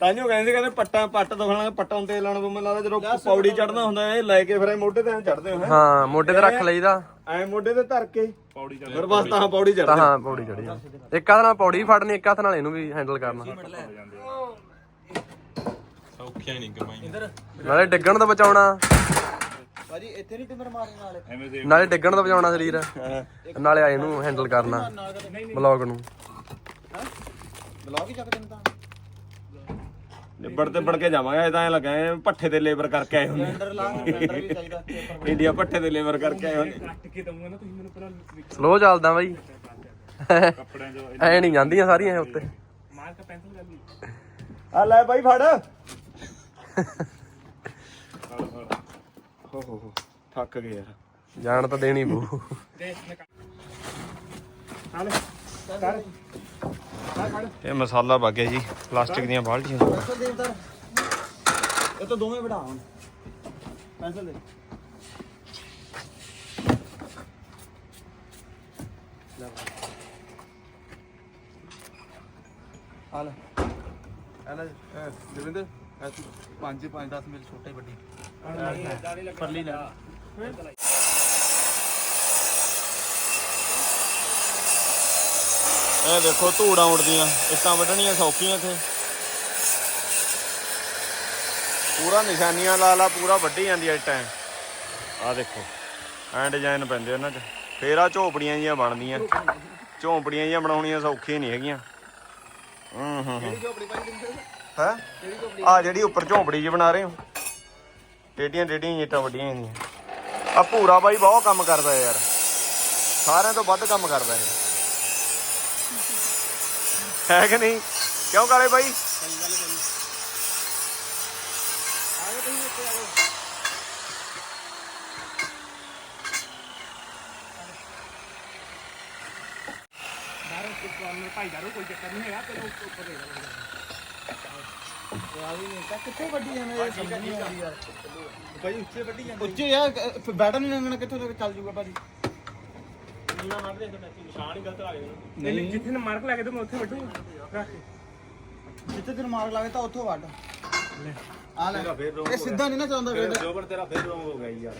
ਤਾਂਿਓ ਕਹਿੰਦੇ ਕਹਿੰਦੇ ਪੱਟਾਂ ਪੱਟ ਦੁਖਣਾ ਪੱਟਾਂ ਤੇ ਲਾਉਣ ਤੋਂ ਮੈਨੂੰ ਲੱਗਦਾ ਜਦੋਂ ਪੌੜੀ ਚੜਨਾ ਹੁੰਦਾ ਇਹ ਲੈ ਕੇ ਫਿਰ ਇਹ ਮੋਢੇ ਤੇ ਚੜਦੇ ਹੋ ਹਾਂ? ਮੋਢੇ ਤੇ ਰੱਖ ਲਈਦਾ। ਐ ਮੋਢੇ ਤੇ ਧਰ ਕੇ। ਪੌੜੀ ਚੱਲ ਫਿਰ ਬਸ ਤਾਂ ਪੌੜੀ ਚੜ ਤਾਂ ਹਾਂ ਪੌੜੀ ਚੜੀ ਇੱਕ ਹੱਥ ਨਾਲ ਪੌੜੀ ਫੜਨੀ ਇੱਕ ਹੱਥ ਨਾਲ ਇਹਨੂੰ ਵੀ ਹੈਂਡਲ ਕਰਨਾ। ਸੌਖਿਆ ਨਹੀਂ ਕਮਾਈ ਨਾਲੇ ਡਿੱਗਣ ਤੋਂ ਬਚਾਉਣਾ। ਭਾਜੀ ਇੱਥੇ ਨਹੀਂ ਟਿਮਰ ਮਾਰਨ ਐਵੇਂ ਦੇ ਨਾਲੇ ਡਿੱਗਣ ਤੋਂ ਬਚਾਉਣਾ ਸਰੀਰ। ਨਾਲੇ ਆ ਇਹਨੂੰ ਹੈਂਡਲ ਕਰਨਾ। ਬਲੌਗ ਨੂੰ। ਬਲੌਗ ਹੀ ਚੱਕਦੇ ਨੇ ਤਾਂ। ਨਿਬੜ ਤੇ ਬੜ ਕੇ ਜਾਵਾਂਗੇ ਇਹ ਤਾਂ ਐ ਲੱਗਾ ਐ ਪੱਠੇ ਤੇ ਲੇਬਰ ਕਰਕੇ ਆਏ ਹੁੰਦੇ। ਇੰਡੀਆ ਪੱਠੇ ਤੇ ਲੇਬਰ ਕਰਕੇ ਆਏ ਹੁੰਦੇ। ਕੱਟ ਕੇ ਦਊਂਗਾ ਨਾ ਤੁਸੀਂ ਮੈਨੂੰ ਪਹਿਲਾਂ ਸਲੋ ਚੱਲਦਾ ਬਾਈ। ਕੱਪੜਿਆਂ 'ਚ ਐ ਨਹੀਂ ਜਾਂਦੀਆਂ ਸਾਰੀਆਂ ਇਹ ਉੱਤੇ। ਮਾਰ ਕੇ ਪੈਨਸਲ ਕਰ ਲਈ ਆ ਲੈ ਬਾਈ ਫੜ। ਹੋ ਹੋ ਹੋ ਥੱਕ ਗਏ ਯਾਰ। ਜਾਣ ਤਾਂ ਦੇਣੀ ਪਊ। ਇਹ ਮਸਾਲਾ ਵਗ ਗਿਆ ਜੀ ਪਲਾਸਟਿਕ ਦੀਆਂ ਬਾਲਟੀਆਂ। ਇਹ ਤਾਂ ਦੋਵੇਂ ਵਢਾ ਹੁਣ। ਪੈਨਸਲ ਦੇ। ਆ ਲੈ। ਆ ਲੈ ਇਹ ਦਵਿੰਦਰ ਇਹ ਤੂੰ ਪੰਜ ਪੰਜ 10 ਮਿਲ ਛੋਟੇ ਵੱਡੀ। ਪਰਲੀ ਲੈ। ਇਹ ਦੇਖੋ ਧੂੜਾਂ ਉੱਡਦੀਆਂ ਇੱਟਾਂ ਵੱਢਣੀਆਂ ਸੌਖੀਆਂ ਇੱਥੇ। ਪੂਰਾ ਨਿਸ਼ਾਨੀਆਂ ਲਾ ਲਾ, ਪੂਰਾ ਵੱਢੀ ਜਾਂਦੀ ਇੱਟਾਂ। ਆ ਦੇਖੋ, ਐ ਡਿਜ਼ਾਈਨ ਪੈਂਦੇ ਉਹਨਾਂ 'ਚ। ਫੇਰ ਆ ਝੋਪੜੀਆਂ ਜੀਆਂ ਬਣਦੀਆਂ। ਝੋਪੜੀਆਂ ਜੀਆਂ ਬਣਾਉਣੀਆਂ ਸੌਖੀਆਂ ਨਹੀਂ ਹੈਗੀਆਂ। ਹੂੰ ਹੂੰ ਹੂੰ। ਹੈ? ਆ ਜਿਹੜੀ ਉੱਪਰ ਝੋਪੜੀ ਜੀ ਬਣਾ ਰਹੇ ਹੋ। ਟੇਡੀਆਂ ਟੇਡੀਆਂ ਇੱਟਾਂ ਵੱਡੀਆਂ ਜਾਂਦੀਆਂ ਆ ਭੂਰਾ ਬਾਈ ਬਹੁਤ ਕੰਮ ਕਰਦਾ ਯਾਰ। ਸਾਰਿਆਂ ਤੋਂ ਵੱਧ ਕੰਮ ਕਰਦਾ ਹੈ ਹੈ ਕਿ ਨਹੀਂ ਕਿਉਂ ਕਾਲੇ ਬਾਈ ਭਾਈ ਉੱਚੇ ਵੱਡੀ ਜਾਂਦੇ ਉੱਚੇ ਯਾਰ ਬੈਟਰ ਨਹੀਂ ਲੰਘਣਾ ਕਿੱਥੋਂ ਤੱਕ ਚੱਲ ਜੂਗਾ ਭਾਜੀ ਨਹੀਂ। ਜਿੱਥੇ ਨੂੰ ਮਾਰਕ ਲੱਗੇ ਤੇ ਮੈਂ ਉੱਥੇ ਵੱਢੂ। ਰੱਖ ਕੇ। ਜਿੱਥੇ ਤੈਨੂੰ ਮਾਰ ਲਾਵੇ ਤਾਂ ਉੱਥੋਂ ਵੱਢ। ਆ ਲੈ। ਇਹ ਸਿੱਧਾ ਨਹੀਂ ਨਾ ਚੱਲਦਾ ਫੇਰ। ਜੋਬਰ ਤੇਰਾ ਫੇਰ ਰੋਂਗ ਹੋ ਗਿਆ ਯਾਰ।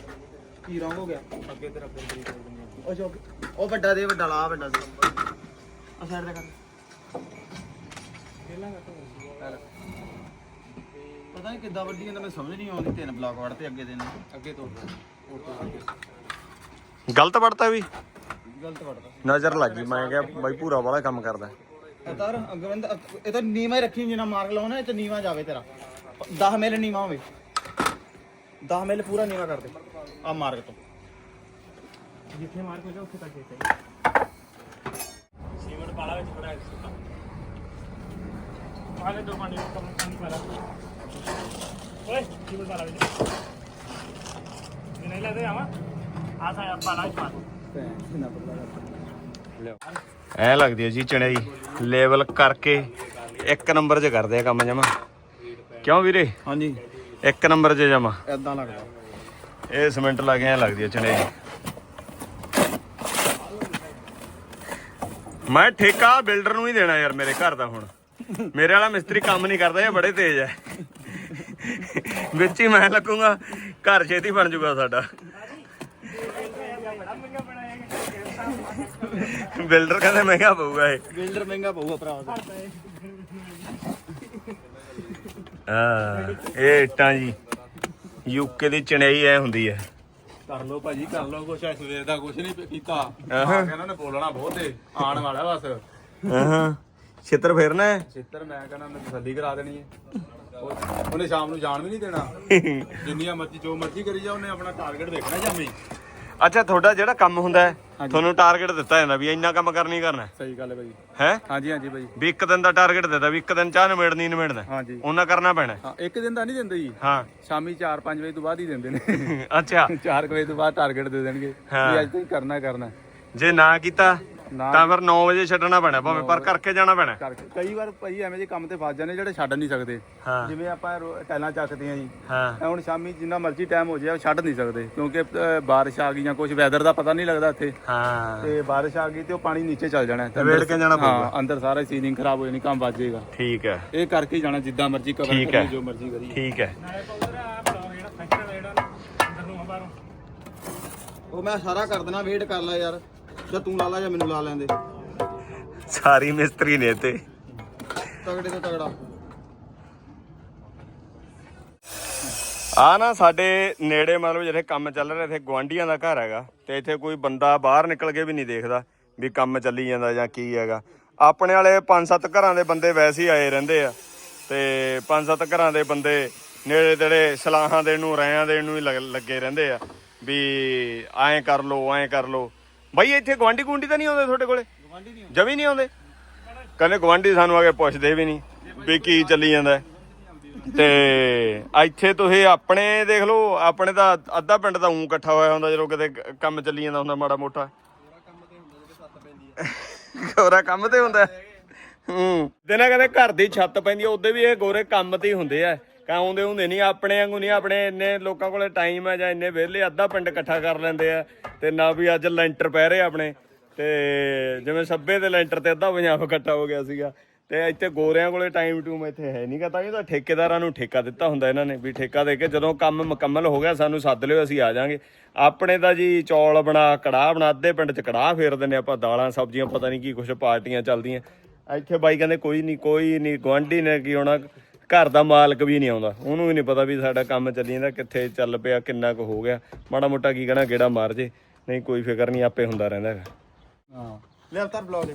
ਕੀ ਰੰਗ ਹੋ ਗਿਆ? ਅੱਗੇ ਤੇਰਾ ਫੇਰ ਬਰੀ ਕਰ ਦਿੰਦੇ ਉਹ ਜੋ ਉਹ ਵੱਡਾ ਦੇ ਵੱਡਾ ਲਾ ਵੱਡਾ ਦੇ। ਆ ਸਾਈਡ ਤੇ ਕਰ। ਪਤਾ ਨਹੀਂ ਕਿੱਦਾਂ ਵੱਡੀ ਜਾਂਦਾ ਮੈਨੂੰ ਸਮਝ ਨਹੀਂ ਆਉਂਦੀ ਤਿੰਨ ਬਲਾਕ ਵੜਤੇ ਅੱਗੇ ਦੇ ਨੇ। ਅੱਗੇ ਤੋਂ ਗਲਤ ਵੜਤਾ ਵੀ। ਗਲਤ ਵੜਦਾ। ਨਜ਼ਰ ਲੱਗ ਗਈ ਮੈਂ ਕਿਹਾ ਬਾਈ ਪੂਰਾ ਵਾਲਾ ਕੰਮ ਕਰਦਾ। ਅਤਾਰ ਅਗਵੰਦ ਇਹ ਤਾਂ ਨੀਵਾ ਹੀ ਰੱਖੀ ਜਿੰਨਾ ਮਾਰਕ ਲਾਉਣਾ ਇਹ ਤੇ ਨੀਵਾ ਜਾਵੇ ਤੇਰਾ। 10 ਮਿਲ ਨੀਵਾ ਹੋਵੇ। 10 ਮਿਲ ਪੂਰਾ ਨੀਵਾ ਕਰ ਦੇ ਆ ਮਾਰਕ ਤੋਂ। ਜਿੱਥੇ ਮਾਰਕ ਹੋ ਜਾ ਉੱਥੇ ਤੱਕ ਚਾਹੀਦਾ ਸੀਮੈਂਟ ਪਾਲਾ ਵਿੱਚ ਥੋੜਾ ਐਕਸਟਰਾ ਪਾਲੇ ਦੋ ਪਾਣੀ ਕੰਮ ਕੰਮ ਪਾਲਾ ਓਏ ਸੀਮੈਂਟ ਪਾਲਾ ਵਿੱਚ। ਇਹ ਨਹੀਂ ਲੱਗਦੇ ਆਵਾ। ਆ ਸਾ ਪਾਲਾ ਵਿੱਚ ਪਾ ਐ ਲੱਗਦੀ ਹੈ ਜੀ ਚਣਾਈ ਲੈਵਲ ਕਰਕੇ ਇੱਕ ਨੰਬਰ 'ਚ ਕਰਦੇ ਆ ਕੰਮ ਜਮਾ। ਕਿਉਂ ਵੀਰੇ? ਹਾਂਜੀ। ਇੱਕ ਨੰਬਰ 'ਚ ਜਮਾ। ਐਦਾਂ ਲੱਗਦਾ। ਇਹ ਸਿਮੈਂਟ ਲੱਗ ਐ ਲੱਗਦੀ ਹੈ ਚਣਾਈ। ਮੈਂ ਠੇਕਾ ਬਿਲਡਰ ਨੂੰ ਹੀ ਦੇਣਾ ਯਾਰ ਮੇਰੇ ਘਰ ਦਾ ਹੁਣ। ਮੇਰੇ ਵਾਲਾ ਮਿਸਤਰੀ ਕੰਮ ਨਹੀਂ ਕਰਦਾ ਇਹ ਬੜੇ ਤੇਜ਼ ਹੈ ਵਿੱਚ ਹੀ ਮੈਂ ਲੱਗੂਗਾ ਘਰ ਛੇਤੀ ਬਣ ਜਾਊਗਾ ਸਾਡਾ। ਬਿਲਡਰ ਕਹਿੰਦੇ ਮਹਿੰਗਾ ਪਊਗਾ ਇਹ। ਬਿਲਡਰ ਮਹਿੰਗਾ ਪਊਗਾ ਭਰਾ ਹਾਂ ਇਹ ਇੱਟਾਂ ਜੀ। ਯੂਕੇ ਦੀ ਚਣਾਈ ਐ ਹੁੰਦੀ ਹੈ ਕਰ ਲੋ ਭਾਜੀ ਕਰ ਲੋ ਕੁਛ ਇਸ ਵੇਰ ਦਾ ਕੁਛ ਨਹੀਂ ਕੀਤਾ। ਆਹਾਂ। ਨੇ ਬੋਲਣਾ ਬਹੁਤ ਏ ਆਣ ਵਾਲਾ ਬਸ। ਹਾਂ ਛਿੱਤਰ ਫੇਰਨਾ ਹੈ ਛਿੱਤਰ ਮੈਂ ਕਹਿੰਦਾ ਉਹਨੇ ਤਸੱਲੀ ਕਰਾ ਦੇਣੀ ਹੈ ਉਹ- ਉਹਨੇ ਸ਼ਾਮ ਨੂੰ ਜਾਣ ਵੀ ਨਹੀਂ ਦੇਣਾ। ਜਿੰਨੀਆਂ ਮਰਜ਼ੀ ਜੋ ਮਰਜ਼ੀ ਕਰੀ ਜਾ ਉਹਨੇ ਆਪਣਾ ਟਾਰਗੇਟ ਦੇਖਣਾ ਜੰਮੀ। ਅੱਛਾ ਤੁਹਾਡਾ ਜਿਹੜਾ ਕੰਮ ਹੁੰਦਾ ਹੈ ਤੁਹਾਨੂੰ ਟਾਰਗੇਟ ਦਿੱਤਾ ਜਾਂਦਾ ਵੀ ਇੰਨਾ ਕੰਮ ਕਰਨੀ ਕਰਨਾ। ਸਹੀ ਗੱਲ ਹੈ ਭਾਜੀ ਹੈ? ਹਾਂਜੀ ਹਾਂਜੀ ਭਾਜੀ ਵੀ ਇੱਕ ਦਿਨ ਦਾ ਟਾਰਗੇਟ ਦਿੱਤਾ ਵੀ ਇੱਕ ਦਿਨ ਚਾਹ ਨਿਬੇੜਨੀ ਨਿਬੇੜਨਾ। ਹਾਂਜੀ। ਉਹਨਾਂ ਕਰਨਾ ਪੈਣਾ। ਹੈ। ਇੱਕ ਦਿਨ ਦਾ ਨਹੀਂ ਦਿੰਦੇ ਜੀ। ਹਾਂ। ਸ਼ਾਮੀ 4-5 ਵਜੇ ਤੋਂ ਬਾਅਦ ਹੀ ਦਿੰਦੇ ਨੇ। ਅੱਛਾ। 4 ਵਜੇ ਤੋਂ ਬਾਅਦ ਟਾਰਗੇਟ ਦੇ ਦੇਣਗੇ। ਵੀ ਅੱਜ ਤੱਕ ਕਰਨਾ ਹੀ ਕਰਨਾ। ਜੇ ਨਾ ਕੀਤਾ ਤਾਂ ਫਿਰ 9 ਵਜੇ ਛੱਡਣਾ ਪੈਣਾ ਭਾਵੇਂ ਪਰ ਕਰਕੇ ਜਾਣਾ ਪੈਣਾ। ਕਰਕੇ। ਕਈ ਵਾਰ ਭਾਈ ਐਵੇਂ ਜੇ ਕੰਮ ਤੇ ਫਸ ਜਾਂਦੇ ਜਿਹੜੇ ਛੱਡ ਨਹੀਂ ਸਕਦੇ। ਜਿਵੇਂ ਆਪਾਂ ਟਾਈਲਾਂ ਚੱਕਦੇ ਆ ਜੀ। ਹੁਣ ਸ਼ਾਮੀ ਜਿੰਨਾ ਮਰਜ਼ੀ ਟਾਈਮ ਹੋ ਜਾਏ ਉਹ ਛੱਡ ਨਹੀਂ ਸਕਦੇ। ਕਿਉਂਕਿ ਬਾਰਿਸ਼ ਆ ਗਈ ਜਾਂ ਕੁਝ ਵੈਦਰ ਦਾ ਪਤਾ ਨਹੀਂ ਲੱਗਦਾ ਇੱਥੇ। ਹਾਂ। ਤੇ ਬਾਰਿਸ਼ ਆ ਗਈ ਤੇ ਉਹ ਪਾਣੀ ਨੀਚੇ ਚੱਲ ਜਾਣਾ। ਤੇ ਅੰਦਰ- ਕੇ ਜਾਣਾ ਪਊਗਾ। ਅੰਦਰ ਸਾਰਾ ਸੀਲਿੰਗ ਖਰਾਬ ਹੋ ਜਾਣੀ ਕੰਮ ਵੱਜ ਜਾਏਗਾ ਠੀਕ ਹੈ। ਇਹ ਕਰਕੇ ਹੀ ਜਾਣਾ ਜਿੱਦਾਂ ਮਰਜ਼ੀ ਕਵਰ। ਕਰੀਏ ਜੋ ਮਰਜ਼ੀ ਕਰੀਏ। ਠੀਕ ਹੈ। ਨਾਲੇ ਪਾਉਡਰ ਆ ਬਲੌਗ ਜਿਹੜਾ ਫੈਕਟਰ ਦਾ ਜਿਹੜਾ ਅੰਦਰ ਨੂੰ ਆ ਬਾਹਰੋਂ ਉਹ ਮੈਂ ਸਾਰਾ ਕਰ ਦੇਣਾ ਵੇਟ ਕਰ ਲੈ ਯਾਰ। ਜਾਂ ਤੂੰ ਲਾ ਲਾ ਜਾਂ ਮੈਨੂੰ ਲਾ ਲੈਂਦੇ। ਸਾਰੀ ਮਿਸਤਰੀ ਨੇ ਤੇ। ਤਗੜੇ ਤੋਂ ਤਗੜਾ। ਆ ਨਾ ਸਾਡੇ ਨੇੜੇ ਮਤਲਬ ਜਿਹੜੇ ਕੰਮ ਚੱਲ ਰਿਹਾ ਇੱਥੇ ਗਵਾਂਢੀਆਂ ਦਾ ਘਰ ਹੈਗਾ ਤੇ ਇੱਥੇ ਕੋਈ ਬੰਦਾ ਬਾਹਰ ਨਿਕਲ ਕੇ ਵੀ ਨਹੀਂ ਦੇਖਦਾ ਵੀ ਕੰਮ ਚੱਲੀ ਜਾਂਦਾ ਜਾਂ ਕੀ ਹੈਗਾ। ਆਪਣੇ ਵਾਲੇ ਪੰਜ ਸੱਤ ਘਰਾਂ ਦੇ ਬੰਦੇ ਵੈਸੇ ਹੀ ਆਏ ਰਹਿੰਦੇ ਆ ਤੇ ਪੰਜ ਸੱਤ ਘਰਾਂ ਦੇ ਬੰਦੇ ਨੇੜੇ ਤੇੜੇ ਸਲਾਹਾਂ ਦੇਣ ਨੂੰ ਰਾਇਆਂ ਦੇਣ ਨੂੰ ਹੀ ਲੱਗ- ਲੱਗੇ ਰਹਿੰਦੇ ਆ ਵੀ ਐਂ ਕਰ ਲੋ ਐਂ ਕਰ ਲੋ ਬਾਈ ਇੱਥੇ ਗਵਾਂਢੀ ਗੁੰਡੀ ਤਾਂ ਨਹੀਂ ਆਉਂਦੇ ਤੁਹਾਡੇ ਕੋਲੇ? ਜਮੀ ਨਹੀਂ ਆਉਂਦੇ? ਕਹਿੰਦੇ ਗਵਾਂਢੀ ਸਾਨੂੰ ਆ ਕੇ ਪੁੱਛਦੇ ਵੀ ਨਹੀਂ ਵੀ ਕੀ ਚੱਲੀ ਜਾਂਦਾ। ਤੇ ਇੱਥੇ ਤੁਸੀਂ ਆਪਣੇ ਦੇਖ ਲਓ, ਆਪਣੇ ਤਾਂ ਅੱਧਾ ਪਿੰਡ ਤਾਂ ਉਂ ਇਕੱਠਾ ਹੋਇਆ ਹੁੰਦਾ ਜਦੋਂ ਕਿਤੇ ਕੰਮ ਚੱਲੀ ਜਾਂਦਾ ਹੁੰਦਾ ਮਾੜਾ ਮੋਟਾ। ਗੋਰਾ ਕੰਮ ਤੇ ਹੁੰਦਾ। ਹੂੰ। ਤੇ ਕਹਿੰਦੇ ਘਰ ਦੀ ਛੱਤ ਪੈਂਦੀ ਆ, ਉਹਦੇ ਵੀ ਇਹ ਗੋਰੇ ਕੰਮ ਤੇ ਹੀ ਹੁੰਦੇ ਆ। ਕਾਉਂਦੇ ਹੁੰਦੇ ਨਹੀਂ, ਆਪਣੇ ਵਾਂਗੂ ਨਹੀਂ, ਆਪਣੇ ਇੰਨੇ ਲੋਕਾਂ ਕੋਲੇ ਟਾਈਮ ਹੈ ਜਾਂ ਇੰਨੇ ਵਿਹਲੇ ਅੱਧਾ ਪਿੰਡ ਇਕੱਠਾ ਕਰ ਲੈਂਦੇ ਆ ਤੇ ਨਾ ਵੀ ਅੱਜ ਲੈਂਟਰ ਪੈ ਰਹੇ ਆਪਣੇ। ਤੇ ਜਿਵੇਂ ਸੱਬੇ ਦੇ ਲੈਂਟਰ ਤੇ ਅੱਧਾ ਪੰਜਾਬ ਇਕੱਠਾ ਹੋ ਗਿਆ ਸੀਗਾ। ਤੇ ਇੱਥੇ ਗੋਰਿਆਂ ਕੋਲੇ ਟਾਈਮ ਟੂਮ ਇੱਥੇ ਹੈ ਨਹੀਂਗਾ ਤਾਂ ਇਹ ਤਾਂ ਠੇਕੇਦਾਰਾਂ ਨੂੰ ਠੇਕਾ ਦਿੱਤਾ ਹੁੰਦਾ ਇਹਨਾਂ ਨੇ ਵੀ ਠੇਕਾ ਦੇ ਕੇ ਜਦੋਂ ਕੰਮ ਮੁਕੰਮਲ ਹੋ ਗਿਆ ਸਾਨੂੰ ਸੱਦ ਲਿਓ, ਅਸੀਂ ਆ ਜਾਾਂਗੇ। ਆਪਣੇ ਤਾਂ ਜੀ ਚੌਲ ਬਣਾ, ਕੜਾਹ ਬਣਾ, ਅੱਧੇ ਪਿੰਡ ਚ ਕੜਾਹ ਫੇਰ ਦਿੰਦੇ ਆਪਾਂ, ਦਾਲਾਂ, ਸਬਜ਼ੀਆਂ, ਪਤਾ ਨਹੀਂ ਕੀ ਕੁਛ ਪਾਰਟੀਆਂ ਚੱਲਦੀਆਂ। ਇੱਥੇ ਬਾਈ ਕਹਿੰਦੇ ਕੋਈ ਨਹੀਂ ਕੋਈ ਨਹੀਂ, ਗੁਆਂਢੀ ਨੇ ਕੀ ਹੋਣਾ? ਘਰ ਦਾ ਮਾਲਕ ਵੀ ਨਹੀਂ ਆਉਂਦਾ। ਉਹਨੂੰ ਵੀ ਨਹੀਂ ਪਤਾ ਵੀ ਸਾਡਾ ਕੰਮ ਚੱਲੀ ਜਾਂਦਾ ਕਿੱਥੇ ਚੱਲ ਪਿਆ ਕਿੰਨਾ ਕੁ ਹੋ ਗਿਆ। ਮਾੜਾ ਮੋਟਾ ਕੀ ਕਹਿਣਾ ਗੇੜਾ ਮਾਰ ਜੇ। ਨਹੀਂ ਕੋਈ ਫਿਕਰ ਨਹੀਂ ਆਪੇ ਹੁੰਦਾ ਰਹਿੰਦਾ ਹੈਗਾ। ਹਾਂ। ਲੈ ਅਵਤਾਰ ਬੁਲਾ ਲੈ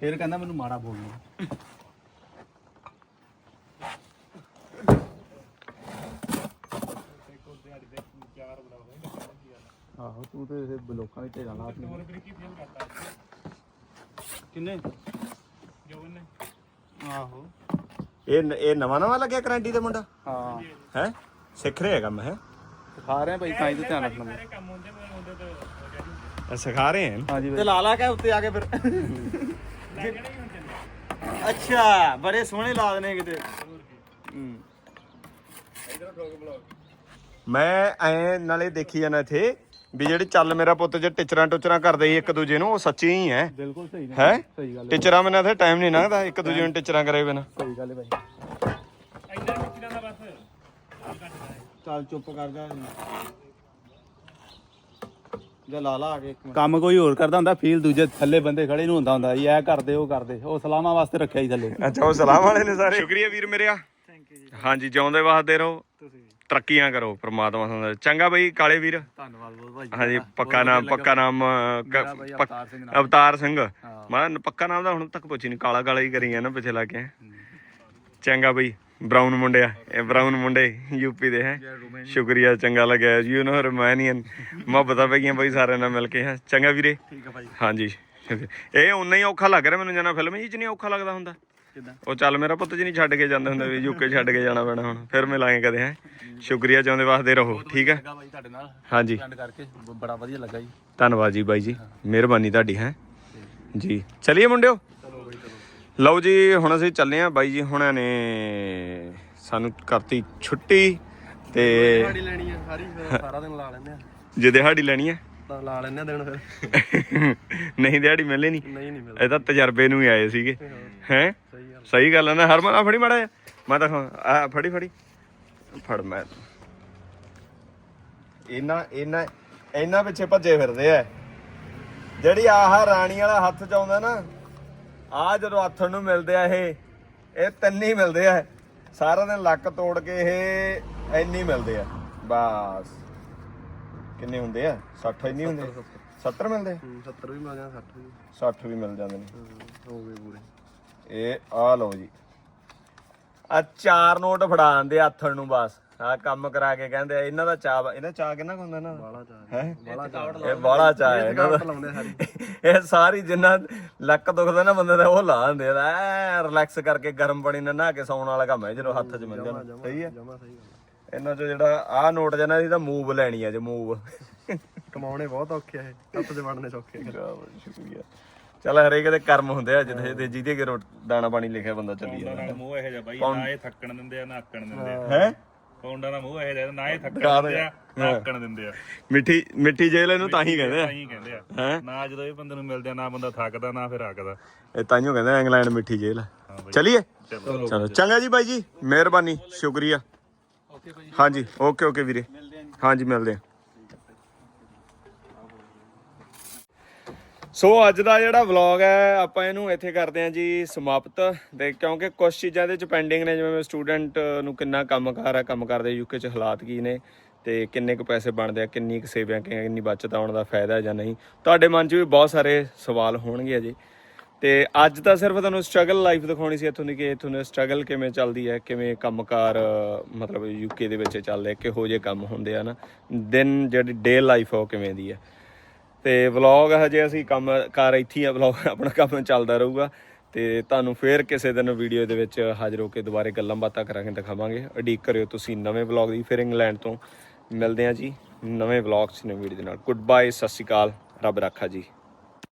ਫਿਰ ਕਹਿੰਦਾ ਮੈਨੂੰ ਮਾੜਾ ਬੋਲਣਾ। ਆਹੋ ਤੂੰ ਤੇ ਇਹ ਲੋਕਾਂ ਦੇ ਢੇਰਾਂ ਲਾ ਆਪਣੇ ਕਿੰਨੇ? ਜੋਬਨ ਨੇ ਆਹੋ। ਇਹ ਇਹ ਨਵਾਂ ਨਵਾਂ ਲੱਗਿਆ ਕਰੰਟੀ ਦਾ ਮੁੰਡਾ? ਹਾਂ। ਹੈ? ਸਿੱਖ ਰਿਹਾ ਕੰਮ ਹੈ? ਸਿਖਾ ਰਹੇ ਆ ਭਾਈ ਤਾਂ ਹੀ ਤੇ ਧਿਆਨ ਰੱਖਣਾ ਸਾਰੇ ਕੰਮ ਹੁੰਦੇ ਮੇਰੇ ਹੁੰਦੇ ਤੇ ਹੋ ਗਿਆ ਸਿਖਾ ਰਹੇ ਹਨ ਹਾਂਜੀ ਤੇ ਲਾ ਲਾ ਕੇ ਉੱਤੇ ਆ ਕੇ ਫਿਰ। ਅੱਛਾ ਬੜੇ ਸੋਹਣੇ ਲਾ ਦਨੇ ਕਿਤੇ। ਹੂੰ। ਮੈਂ ਐ ਨਾਲੇ ਦੇਖੀ ਜਾਣਾ ਇੱਥੇ ਵੀ ਜਿਹੜੇ ਚੱਲ ਮੇਰਾ ਪੁੱਤ ਜੇ ਟਿਚਰਾਂ ਟੁਚਰਾਂ ਕਰਦੇ ਸੀ ਇੱਕ ਦੂਜੇ ਨੂੰ ਉਹ ਸੱਚੀ ਹੀ ਹੈ। ਬਿਲਕੁਲ ਸਹੀ ਨੇ ਹੈ ਸਹੀ ਗੱਲ ਟਿਚਰਾਂ ਮੈਨਾਂ ਇੱਥੇ ਟਾਈਮ ਨਹੀਂ ਲੰਘਦਾ ਇੱਕ ਦੂਜੇ ਨੂੰ ਟਿਚਰਾਂ ਕਰੇ ਬਿਨਾ। ਸਹੀ ਗੱਲ ਹੈ ਭਾਈ ਇੰਨਾ ਮਿੱਟੀਆਂ ਦਾ ਬਸ। ਚੱਲ ਚੁੱਪ ਕਰ ਜਾ ਜਾ ਲਾ ਲਾ ਆ ਕੇ ਇੱਕ ਮਿੰਟ। ਕੰਮ ਕੋਈ ਹੋਰ ਕਰਦਾ ਹੁੰਦਾ ਫੀਲ ਦੂਜੇ ਥੱਲੇ ਬੰਦੇ ਖੜੇ ਨੂੰ ਹੁੰਦਾ ਹੁੰਦਾ ਜੀ ਇਹ ਕਰਦੇ ਉਹ ਕਰਦੇ ਉਹ ਸਲਾਮਾਂ ਵਾਸਤੇ ਰੱਖਿਆ ਹੀ ਥੱਲੇ। ਅੱਛਾ ਉਹ ਸਲਾਮ ਵਾਲੇ ਨੇ ਸਾਰੇ। ਸ਼ੁਕਰੀਆ ਵੀਰ ਮੇਰਿਆ। ਥੈਂਕ ਯੂ ਜੀ ਹਾਂਜੀ ਜਿਉਂਦੇ ਵਾਸਤੇ ਰਹੋ। ਤਰੱਕੀਆਂ ਕਰੋ ਪ੍ਰਮਾਤਮਾ ਤੁਹਾਨੂੰ ਚੰਗਾ ਬਈ ਕਾਲੇ ਵੀਰ। ਧੰਨਵਾਦ ਬਹੁਤ ਭਾਈ ਹਾਂਜੀ ਪੱਕਾ ਨਾਮ ਪੱਕਾ ਨਾਮ ਅਵਤਾਰ ਸਿੰਘ ਮੈਂ ਪੱਕਾ ਨਾਮ ਦਾ ਹੁਣ ਤੱਕ ਪੁੱਛੀ ਨਹੀਂ ਕਾਲਾ ਕਾਲਾ ਹੀ ਕਰੀ ਨਾ ਪਿੱਛੇ ਲਾ ਕੇ ਚੰਗਾ ਬਈ ਬਰਾਊਨ ਮੁੰਡਿਆ। ਇਹ ਬਰਾਊਨ ਮੁੰਡੇ ਯੂਪੀ ਦੇ ਹੈ। ਸ਼ੁਕਰੀਆ ਚੰਗਾ ਲੱਗਿਆ। ਯੂ نو ਰੋਮਾਨੀਅਨ ਮੁਹੱਬਤਾਂ ਪੈ ਗਈਆਂ ਬਈ ਸਾਰਿਆਂ ਨਾਲ ਮਿਲ ਕੇ ਹੈ। ਚੰਗਾ ਵੀਰੇ। ਠੀਕ ਹੈ ਭਾਈ। ਹਾਂਜੀ। ਇਹ ਉਨਾ ਹੀ ਔਖਾ ਲੱਗ ਰਿਹਾ ਮੈਨੂੰ ਜਾਣਾ ਫਿਲਮ ਜੀ ਚ ਨਹੀਂ ਔਖਾ ਲੱਗਦਾ ਹੁੰਦਾ। ਕਿੱਦਾਂ? ਉਹ ਚੱਲ ਮੇਰਾ ਪੁੱਤ ਜੀ ਨਹੀਂ ਛੱਡ ਕੇ ਜਾਂਦੇ ਹੁੰਦੇ ਵੀ ਯੂਕੇ ਛੱਡ ਕੇ ਜਾਣਾ ਪੈਣਾ ਹੁਣ ਫਿਰ ਮਿਲਾਂਗੇ ਕਦੇ ਹੈ। ਸ਼ੁਕਰੀਆ ਚਾਹੁੰਦੇ ਵਾਸਤੇ ਰਹੋ ਠੀਕ ਹੈ? ਭਾਈ ਤੁਹਾਡੇ ਨਾਲ। ਹਾਂਜੀ। ਸਪੈਂਡ ਕਰਕੇ ਬ- ਬੜਾ ਵਧੀਆ ਲੱਗਾ ਜੀ। ਧੰਨਵਾਦ ਜੀ ਬਾਈ ਜੀ ਮਿਹਰਬਾਨੀ ਤੁਹਾਡੀ ਹੈ। ਜੀ ਚਲਿਏ ਮੁੰਡਿਓ? ਲਓ ਜੀ ਹੁਣ ਅਸੀਂ ਚੱਲੇ ਆਂ ਬਾਈ ਜੀ ਹੁਣਾਂ ਨੇ ਸਾਨੂੰ ਕਰਤੀ ਛੁੱਟੀ ਤੇ ਲੈਣੀ ਆ ਸਾਰੀ ਸਾਰਾ ਦਿਨ ਲਾ ਲੈਂਦੇ ਆ। ਜੇ ਦਿਹਾੜੀ ਲੈਣੀ ਹੈ ਤਾਂ ਲਾ ਆ ਦਿਨ ਫਿਰ। ਨਹੀਂ ਦਿਹਾੜੀ ਮਿਲਣੀ ਨਹੀਂ। ਨਹੀਂ ਨਹੀਂ ਮਿਲਦਾ। ਇਹ ਤਾਂ ਤਜਰਬੇ ਨੂੰ ਹੀ ਆਏ ਸੀਗੇ। ਹੈ। ਸਹੀ ਗੱਲ ਹੈ ਨਾ ਹਰਮਨ ਆ ਫੜੀ ਮਾੜਾ। ਮੈਂ ਤਾਂ ਆ ਫੜੀ ਫੜੀ। ਫੜ ਮੈਂ। ਇਹਨਾਂ ਇਹਨਾਂ ਇਹਨਾਂ ਪਿੱਛੇ ਭੱਜੇ ਫਿਰਦੇ ਆ। ਜਿਹੜੀ ਆਹ ਰਾਣੀ ਵਾਲਾ ਹੱਥ ਚ ਆਉਂਦਾ ਨਾ ਆ ਜਦੋਂ ਹੱਥਣ ਨੂੰ ਮਿਲਦੇ ਆ ਇਹ ਇਹ ਤਿੰਨ ਹੀ ਮਿਲਦੇ ਆ। ਸਾਰਾ ਦਿਨ ਲੱਕ ਤੋੜ ਕੇ ਇਹ ਇੰਨੀ ਮਿਲਦੇ ਆ। ਬਸ। ਕਿੰਨੇ ਹੁੰਦੇ ਆ? 60 ਇੰਨੀ ਹੁੰਦੇ 70 ਮਿਲਦੇ ਆ? 70 ਵੀ ਮਿਲ ਜਾਣਾ 60 ਵੀ। 60 ਵੀ ਮਿਲ ਜਾਂਦੇ ਨੇ। ਹੋ ਗਏ ਪੂਰੇ। ਇਹ ਆ ਲਓ ਜੀ। ਆ ਚਾਰ ਨੋਟ ਫੜਾਣ ਦੇ ਆਥਣ ਨੂੰ ਬਸ। ਆ ਕੰਮ ਕਰਾ ਕੇ ਕਹਿੰਦੇ ਆ, ਇਹਨਾਂ ਦਾ ਚਾਹ ਵਾ- ਇਹਨਾਂ ਚਾਹ ਕਿੰਨਾ ਕੁ ਹੁੰਦਾ ਨਾ ਬਾਲਾ ਚਾਹ। ਹੈ? ਬਾਲਾ ਚਾਹ। ਇਹ ਬਾਲਾ ਚਾਹ ਹੈ ਇਹਨਾਂ ਕਾਟ ਦਾ। ਲਾਉਂਦੇ ਸਾਰੀ। ਇਹ ਸਾਰੀ ਜਿੰਨਾ ਲੱਕ ਦੁਖਦਾ ਨਾ ਬੰਦੇ ਦਾ ਉਹ ਲਾ ਦਿੰਦੇ ਆ। ਐ ਰਿਲੈਕਸ ਕਰਕੇ ਗਰਮ ਪਾਣੀ ਨਾਲ ਨਹਾ ਕੇ ਸੌਣ ਵਾਲਾ ਕੰਮ ਹੈ ਜਦੋਂ ਹੱਥ 'ਚ ਮਿਲ ਜਾਣ ਸਹੀ ਹੈ? ਜਮਾ ਸਹੀ ਗੱਲ ਇਹਨਾਂ 'ਚ ਜਿਹੜਾ ਆਹ ਨੋਟ ਜਨਾ ਇਹਦੀ ਤਾਂ ਮੂਵ ਲੈਣੀ ਆ ਜੇ ਮੂਵ ਕਮਾਉਣੇ ਬਹੁਤ ਔਖੇ ਆ ਇਹ। ਹੱਥ ਦੇ ਵੜਨੇ ਸੌਖੇ ਆ। ਸ਼ੁਕਰੀਆ। ਚਲ ਹਰੇਕ ਦੇ ਕਰਮ ਹੁੰਦੇ ਆ ਜਿੱਥੇ ਤੇ ਜਿਹਦੇ ਕੇ ਦਾਣਾ ਪਾਣੀ ਲਿਖਿਆ ਬੰਦਾ ਚੱਲੀ ਜਾਂਦਾ। ਨਾਲ ਮੂੰਹ ਇਹੋ ਜਿਹਾ ਬਾਈ ਨਾ ਇਹ ਥੱਕਣ ਦਿੰਦੇ ਆ ਨਾ ਆਕਣ ਦਿੰਦੇ ਆ। ਹੈ। ਪੌਂਡਾਂ ਦਾ ਮੂੰਹ ਇਹੋ ਜਿਹਾ ਨਾ ਇਹ ਥੱਕਣ ਦਿੰਦੇ। ਆ ਨਾ ਆਕਣ ਦਿੰਦੇ ਆ। ਮਿੱਠੀ ਮਿੱਠੀ ਜੇਲ ਇਹਨੂੰ ਤਾਂ ਹੀ ਕਹਿੰਦੇ ਆ। ਤਾਂ ਹੀ ਕਹਿੰਦੇ ਆ। ਹੈ ਨਾ ਜਦੋਂ ਇਹ ਬੰਦੇ ਨੂੰ ਮਿਲਦੇ ਆ ਨਾ ਬੰਦਾ ਥੱਕਦਾ ਨਾ ਫਿਰ ਆਕਦਾ ਇਹ ਤਾਈਓ ਕਹਿੰਦੇ ਆ, ਇੰਗਲੈਂਡ ਮਿੱਠੀ ਜੇਲ ਚਲਿਏ? ਚਲੋ। ਚੰਗਾ ਜੀ ਬਾਈ ਜੀ ਮਿਹਰਬਾਨੀ ਸ਼ੁਕਰੀਆ। ਹਾਂਜੀ ਓਕੇ ਓਕੇ ਵੀਰੇ। ਹਾਂਜੀ ਮਿਲਦੇ ਆ ਸੋ ਅੱਜ ਦਾ ਜਿਹੜਾ ਵਲੌਗ ਹੈ ਆਪਾਂ ਇਹਨੂੰ ਇੱਥੇ ਕਰਦੇ ਹਾਂ ਜੀ ਸਮਾਪਤ। ਤੇ ਕਿਉਂਕਿ ਕੁਝ ਚੀਜ਼ਾਂ ਦੇ ਚ ਪੈਂਡਿੰਗ ਨੇ ਜਿਵੇਂ ਸਟੂਡੈਂਟ ਨੂੰ ਕਿੰਨਾ ਕੰਮ ਕਾਰ ਹੈ ਕੰਮ ਕਰਦੇ ਯੂਕੇ ਚ ਹਾਲਾਤ ਕੀ ਨੇ ਤੇ ਕਿੰਨੇ ਕੁ ਪੈਸੇ ਬਣਦੇ ਆ ਕਿੰਨੀ ਕੁ ਸੇਵਿੰਗ ਕਿੰਨੀ ਬਚਤ ਆਉਣ ਦਾ ਫਾਇਦਾ ਜਾਂ ਨਹੀਂ। ਤੁਹਾਡੇ ਮਨ 'ਚ ਵੀ ਬਹੁਤ ਸਾਰੇ ਸਵਾਲ ਹੋਣਗੇ ਅਜੇ। ਤੇ ਅੱਜ ਤਾਂ ਸਿਰਫ ਤੁਹਾਨੂੰ ਸਟਰਗਲ ਲਾਈਫ ਦਿਖਾਉਣੀ ਸੀ ਇੱਥੋਂ ਦੀ ਕਿ ਇੱਥੋਂ ਦੀ ਸਟਰਗਲ ਕਿਵੇਂ ਚੱਲਦੀ ਹੈ ਕਿਵੇਂ ਕੰਮਕਾਰ ਅ, ਮਤਲਬ ਯੂਕੇ ਦੇ ਵਿੱਚ ਚੱਲਦੇ ਆ, ਕਿਹੋ ਜਿਹੇ ਕੰਮ ਹੁੰਦੇ ਆ ਨਾ ਦਿਨ ਜਿਹੜੀ ਡੇ ਲਾਈਫ ਆ ਉਹ ਕਿਵੇਂ ਦੀ ਹੈ ਤੇ ਵਲੌਗ ਹਜੇ ਅਸੀਂ ਕੰਮ ਕਰ ਇੱਥੇ ਆ ਵਲੌਗ ਆਪਣਾ ਕੰਮ ਚੱਲਦਾ ਰਹੂਗਾ। ਤੇ ਤੁਹਾਨੂੰ ਫੇਰ ਕਿਸੇ ਦਿਨ ਵੀਡੀਓ ਦੇ ਵਿੱਚ ਹਾਜ਼ਰ ਹੋ ਕੇ ਦੁਬਾਰੇ ਗੱਲਾਂ ਬਾਤਾਂ ਕਰਾਂਗੇ ਦਿਖਾਵਾਂਗੇ। ਅਡੀਕ ਕਰਿਓ ਤੁਸੀਂ ਨਵੇਂ ਵਲੌਗ ਦੀ ਫਿਰ ਇੰਗਲੈਂਡ ਤੋਂ। ਮਿਲਦੇ ਹਾਂ ਜੀ ਨਵੇਂ ਵਲੌਗ 'ਚ ਨਵੀਂ ਵੀਡੀਓ ਦੇ ਨਾਲ। ਗੁੱਡ ਬਾਏ ਸਤਿ ਸ਼੍ਰੀ ਅਕਾਲ ਰੱਬ ਰਾਖਾ ਜੀ।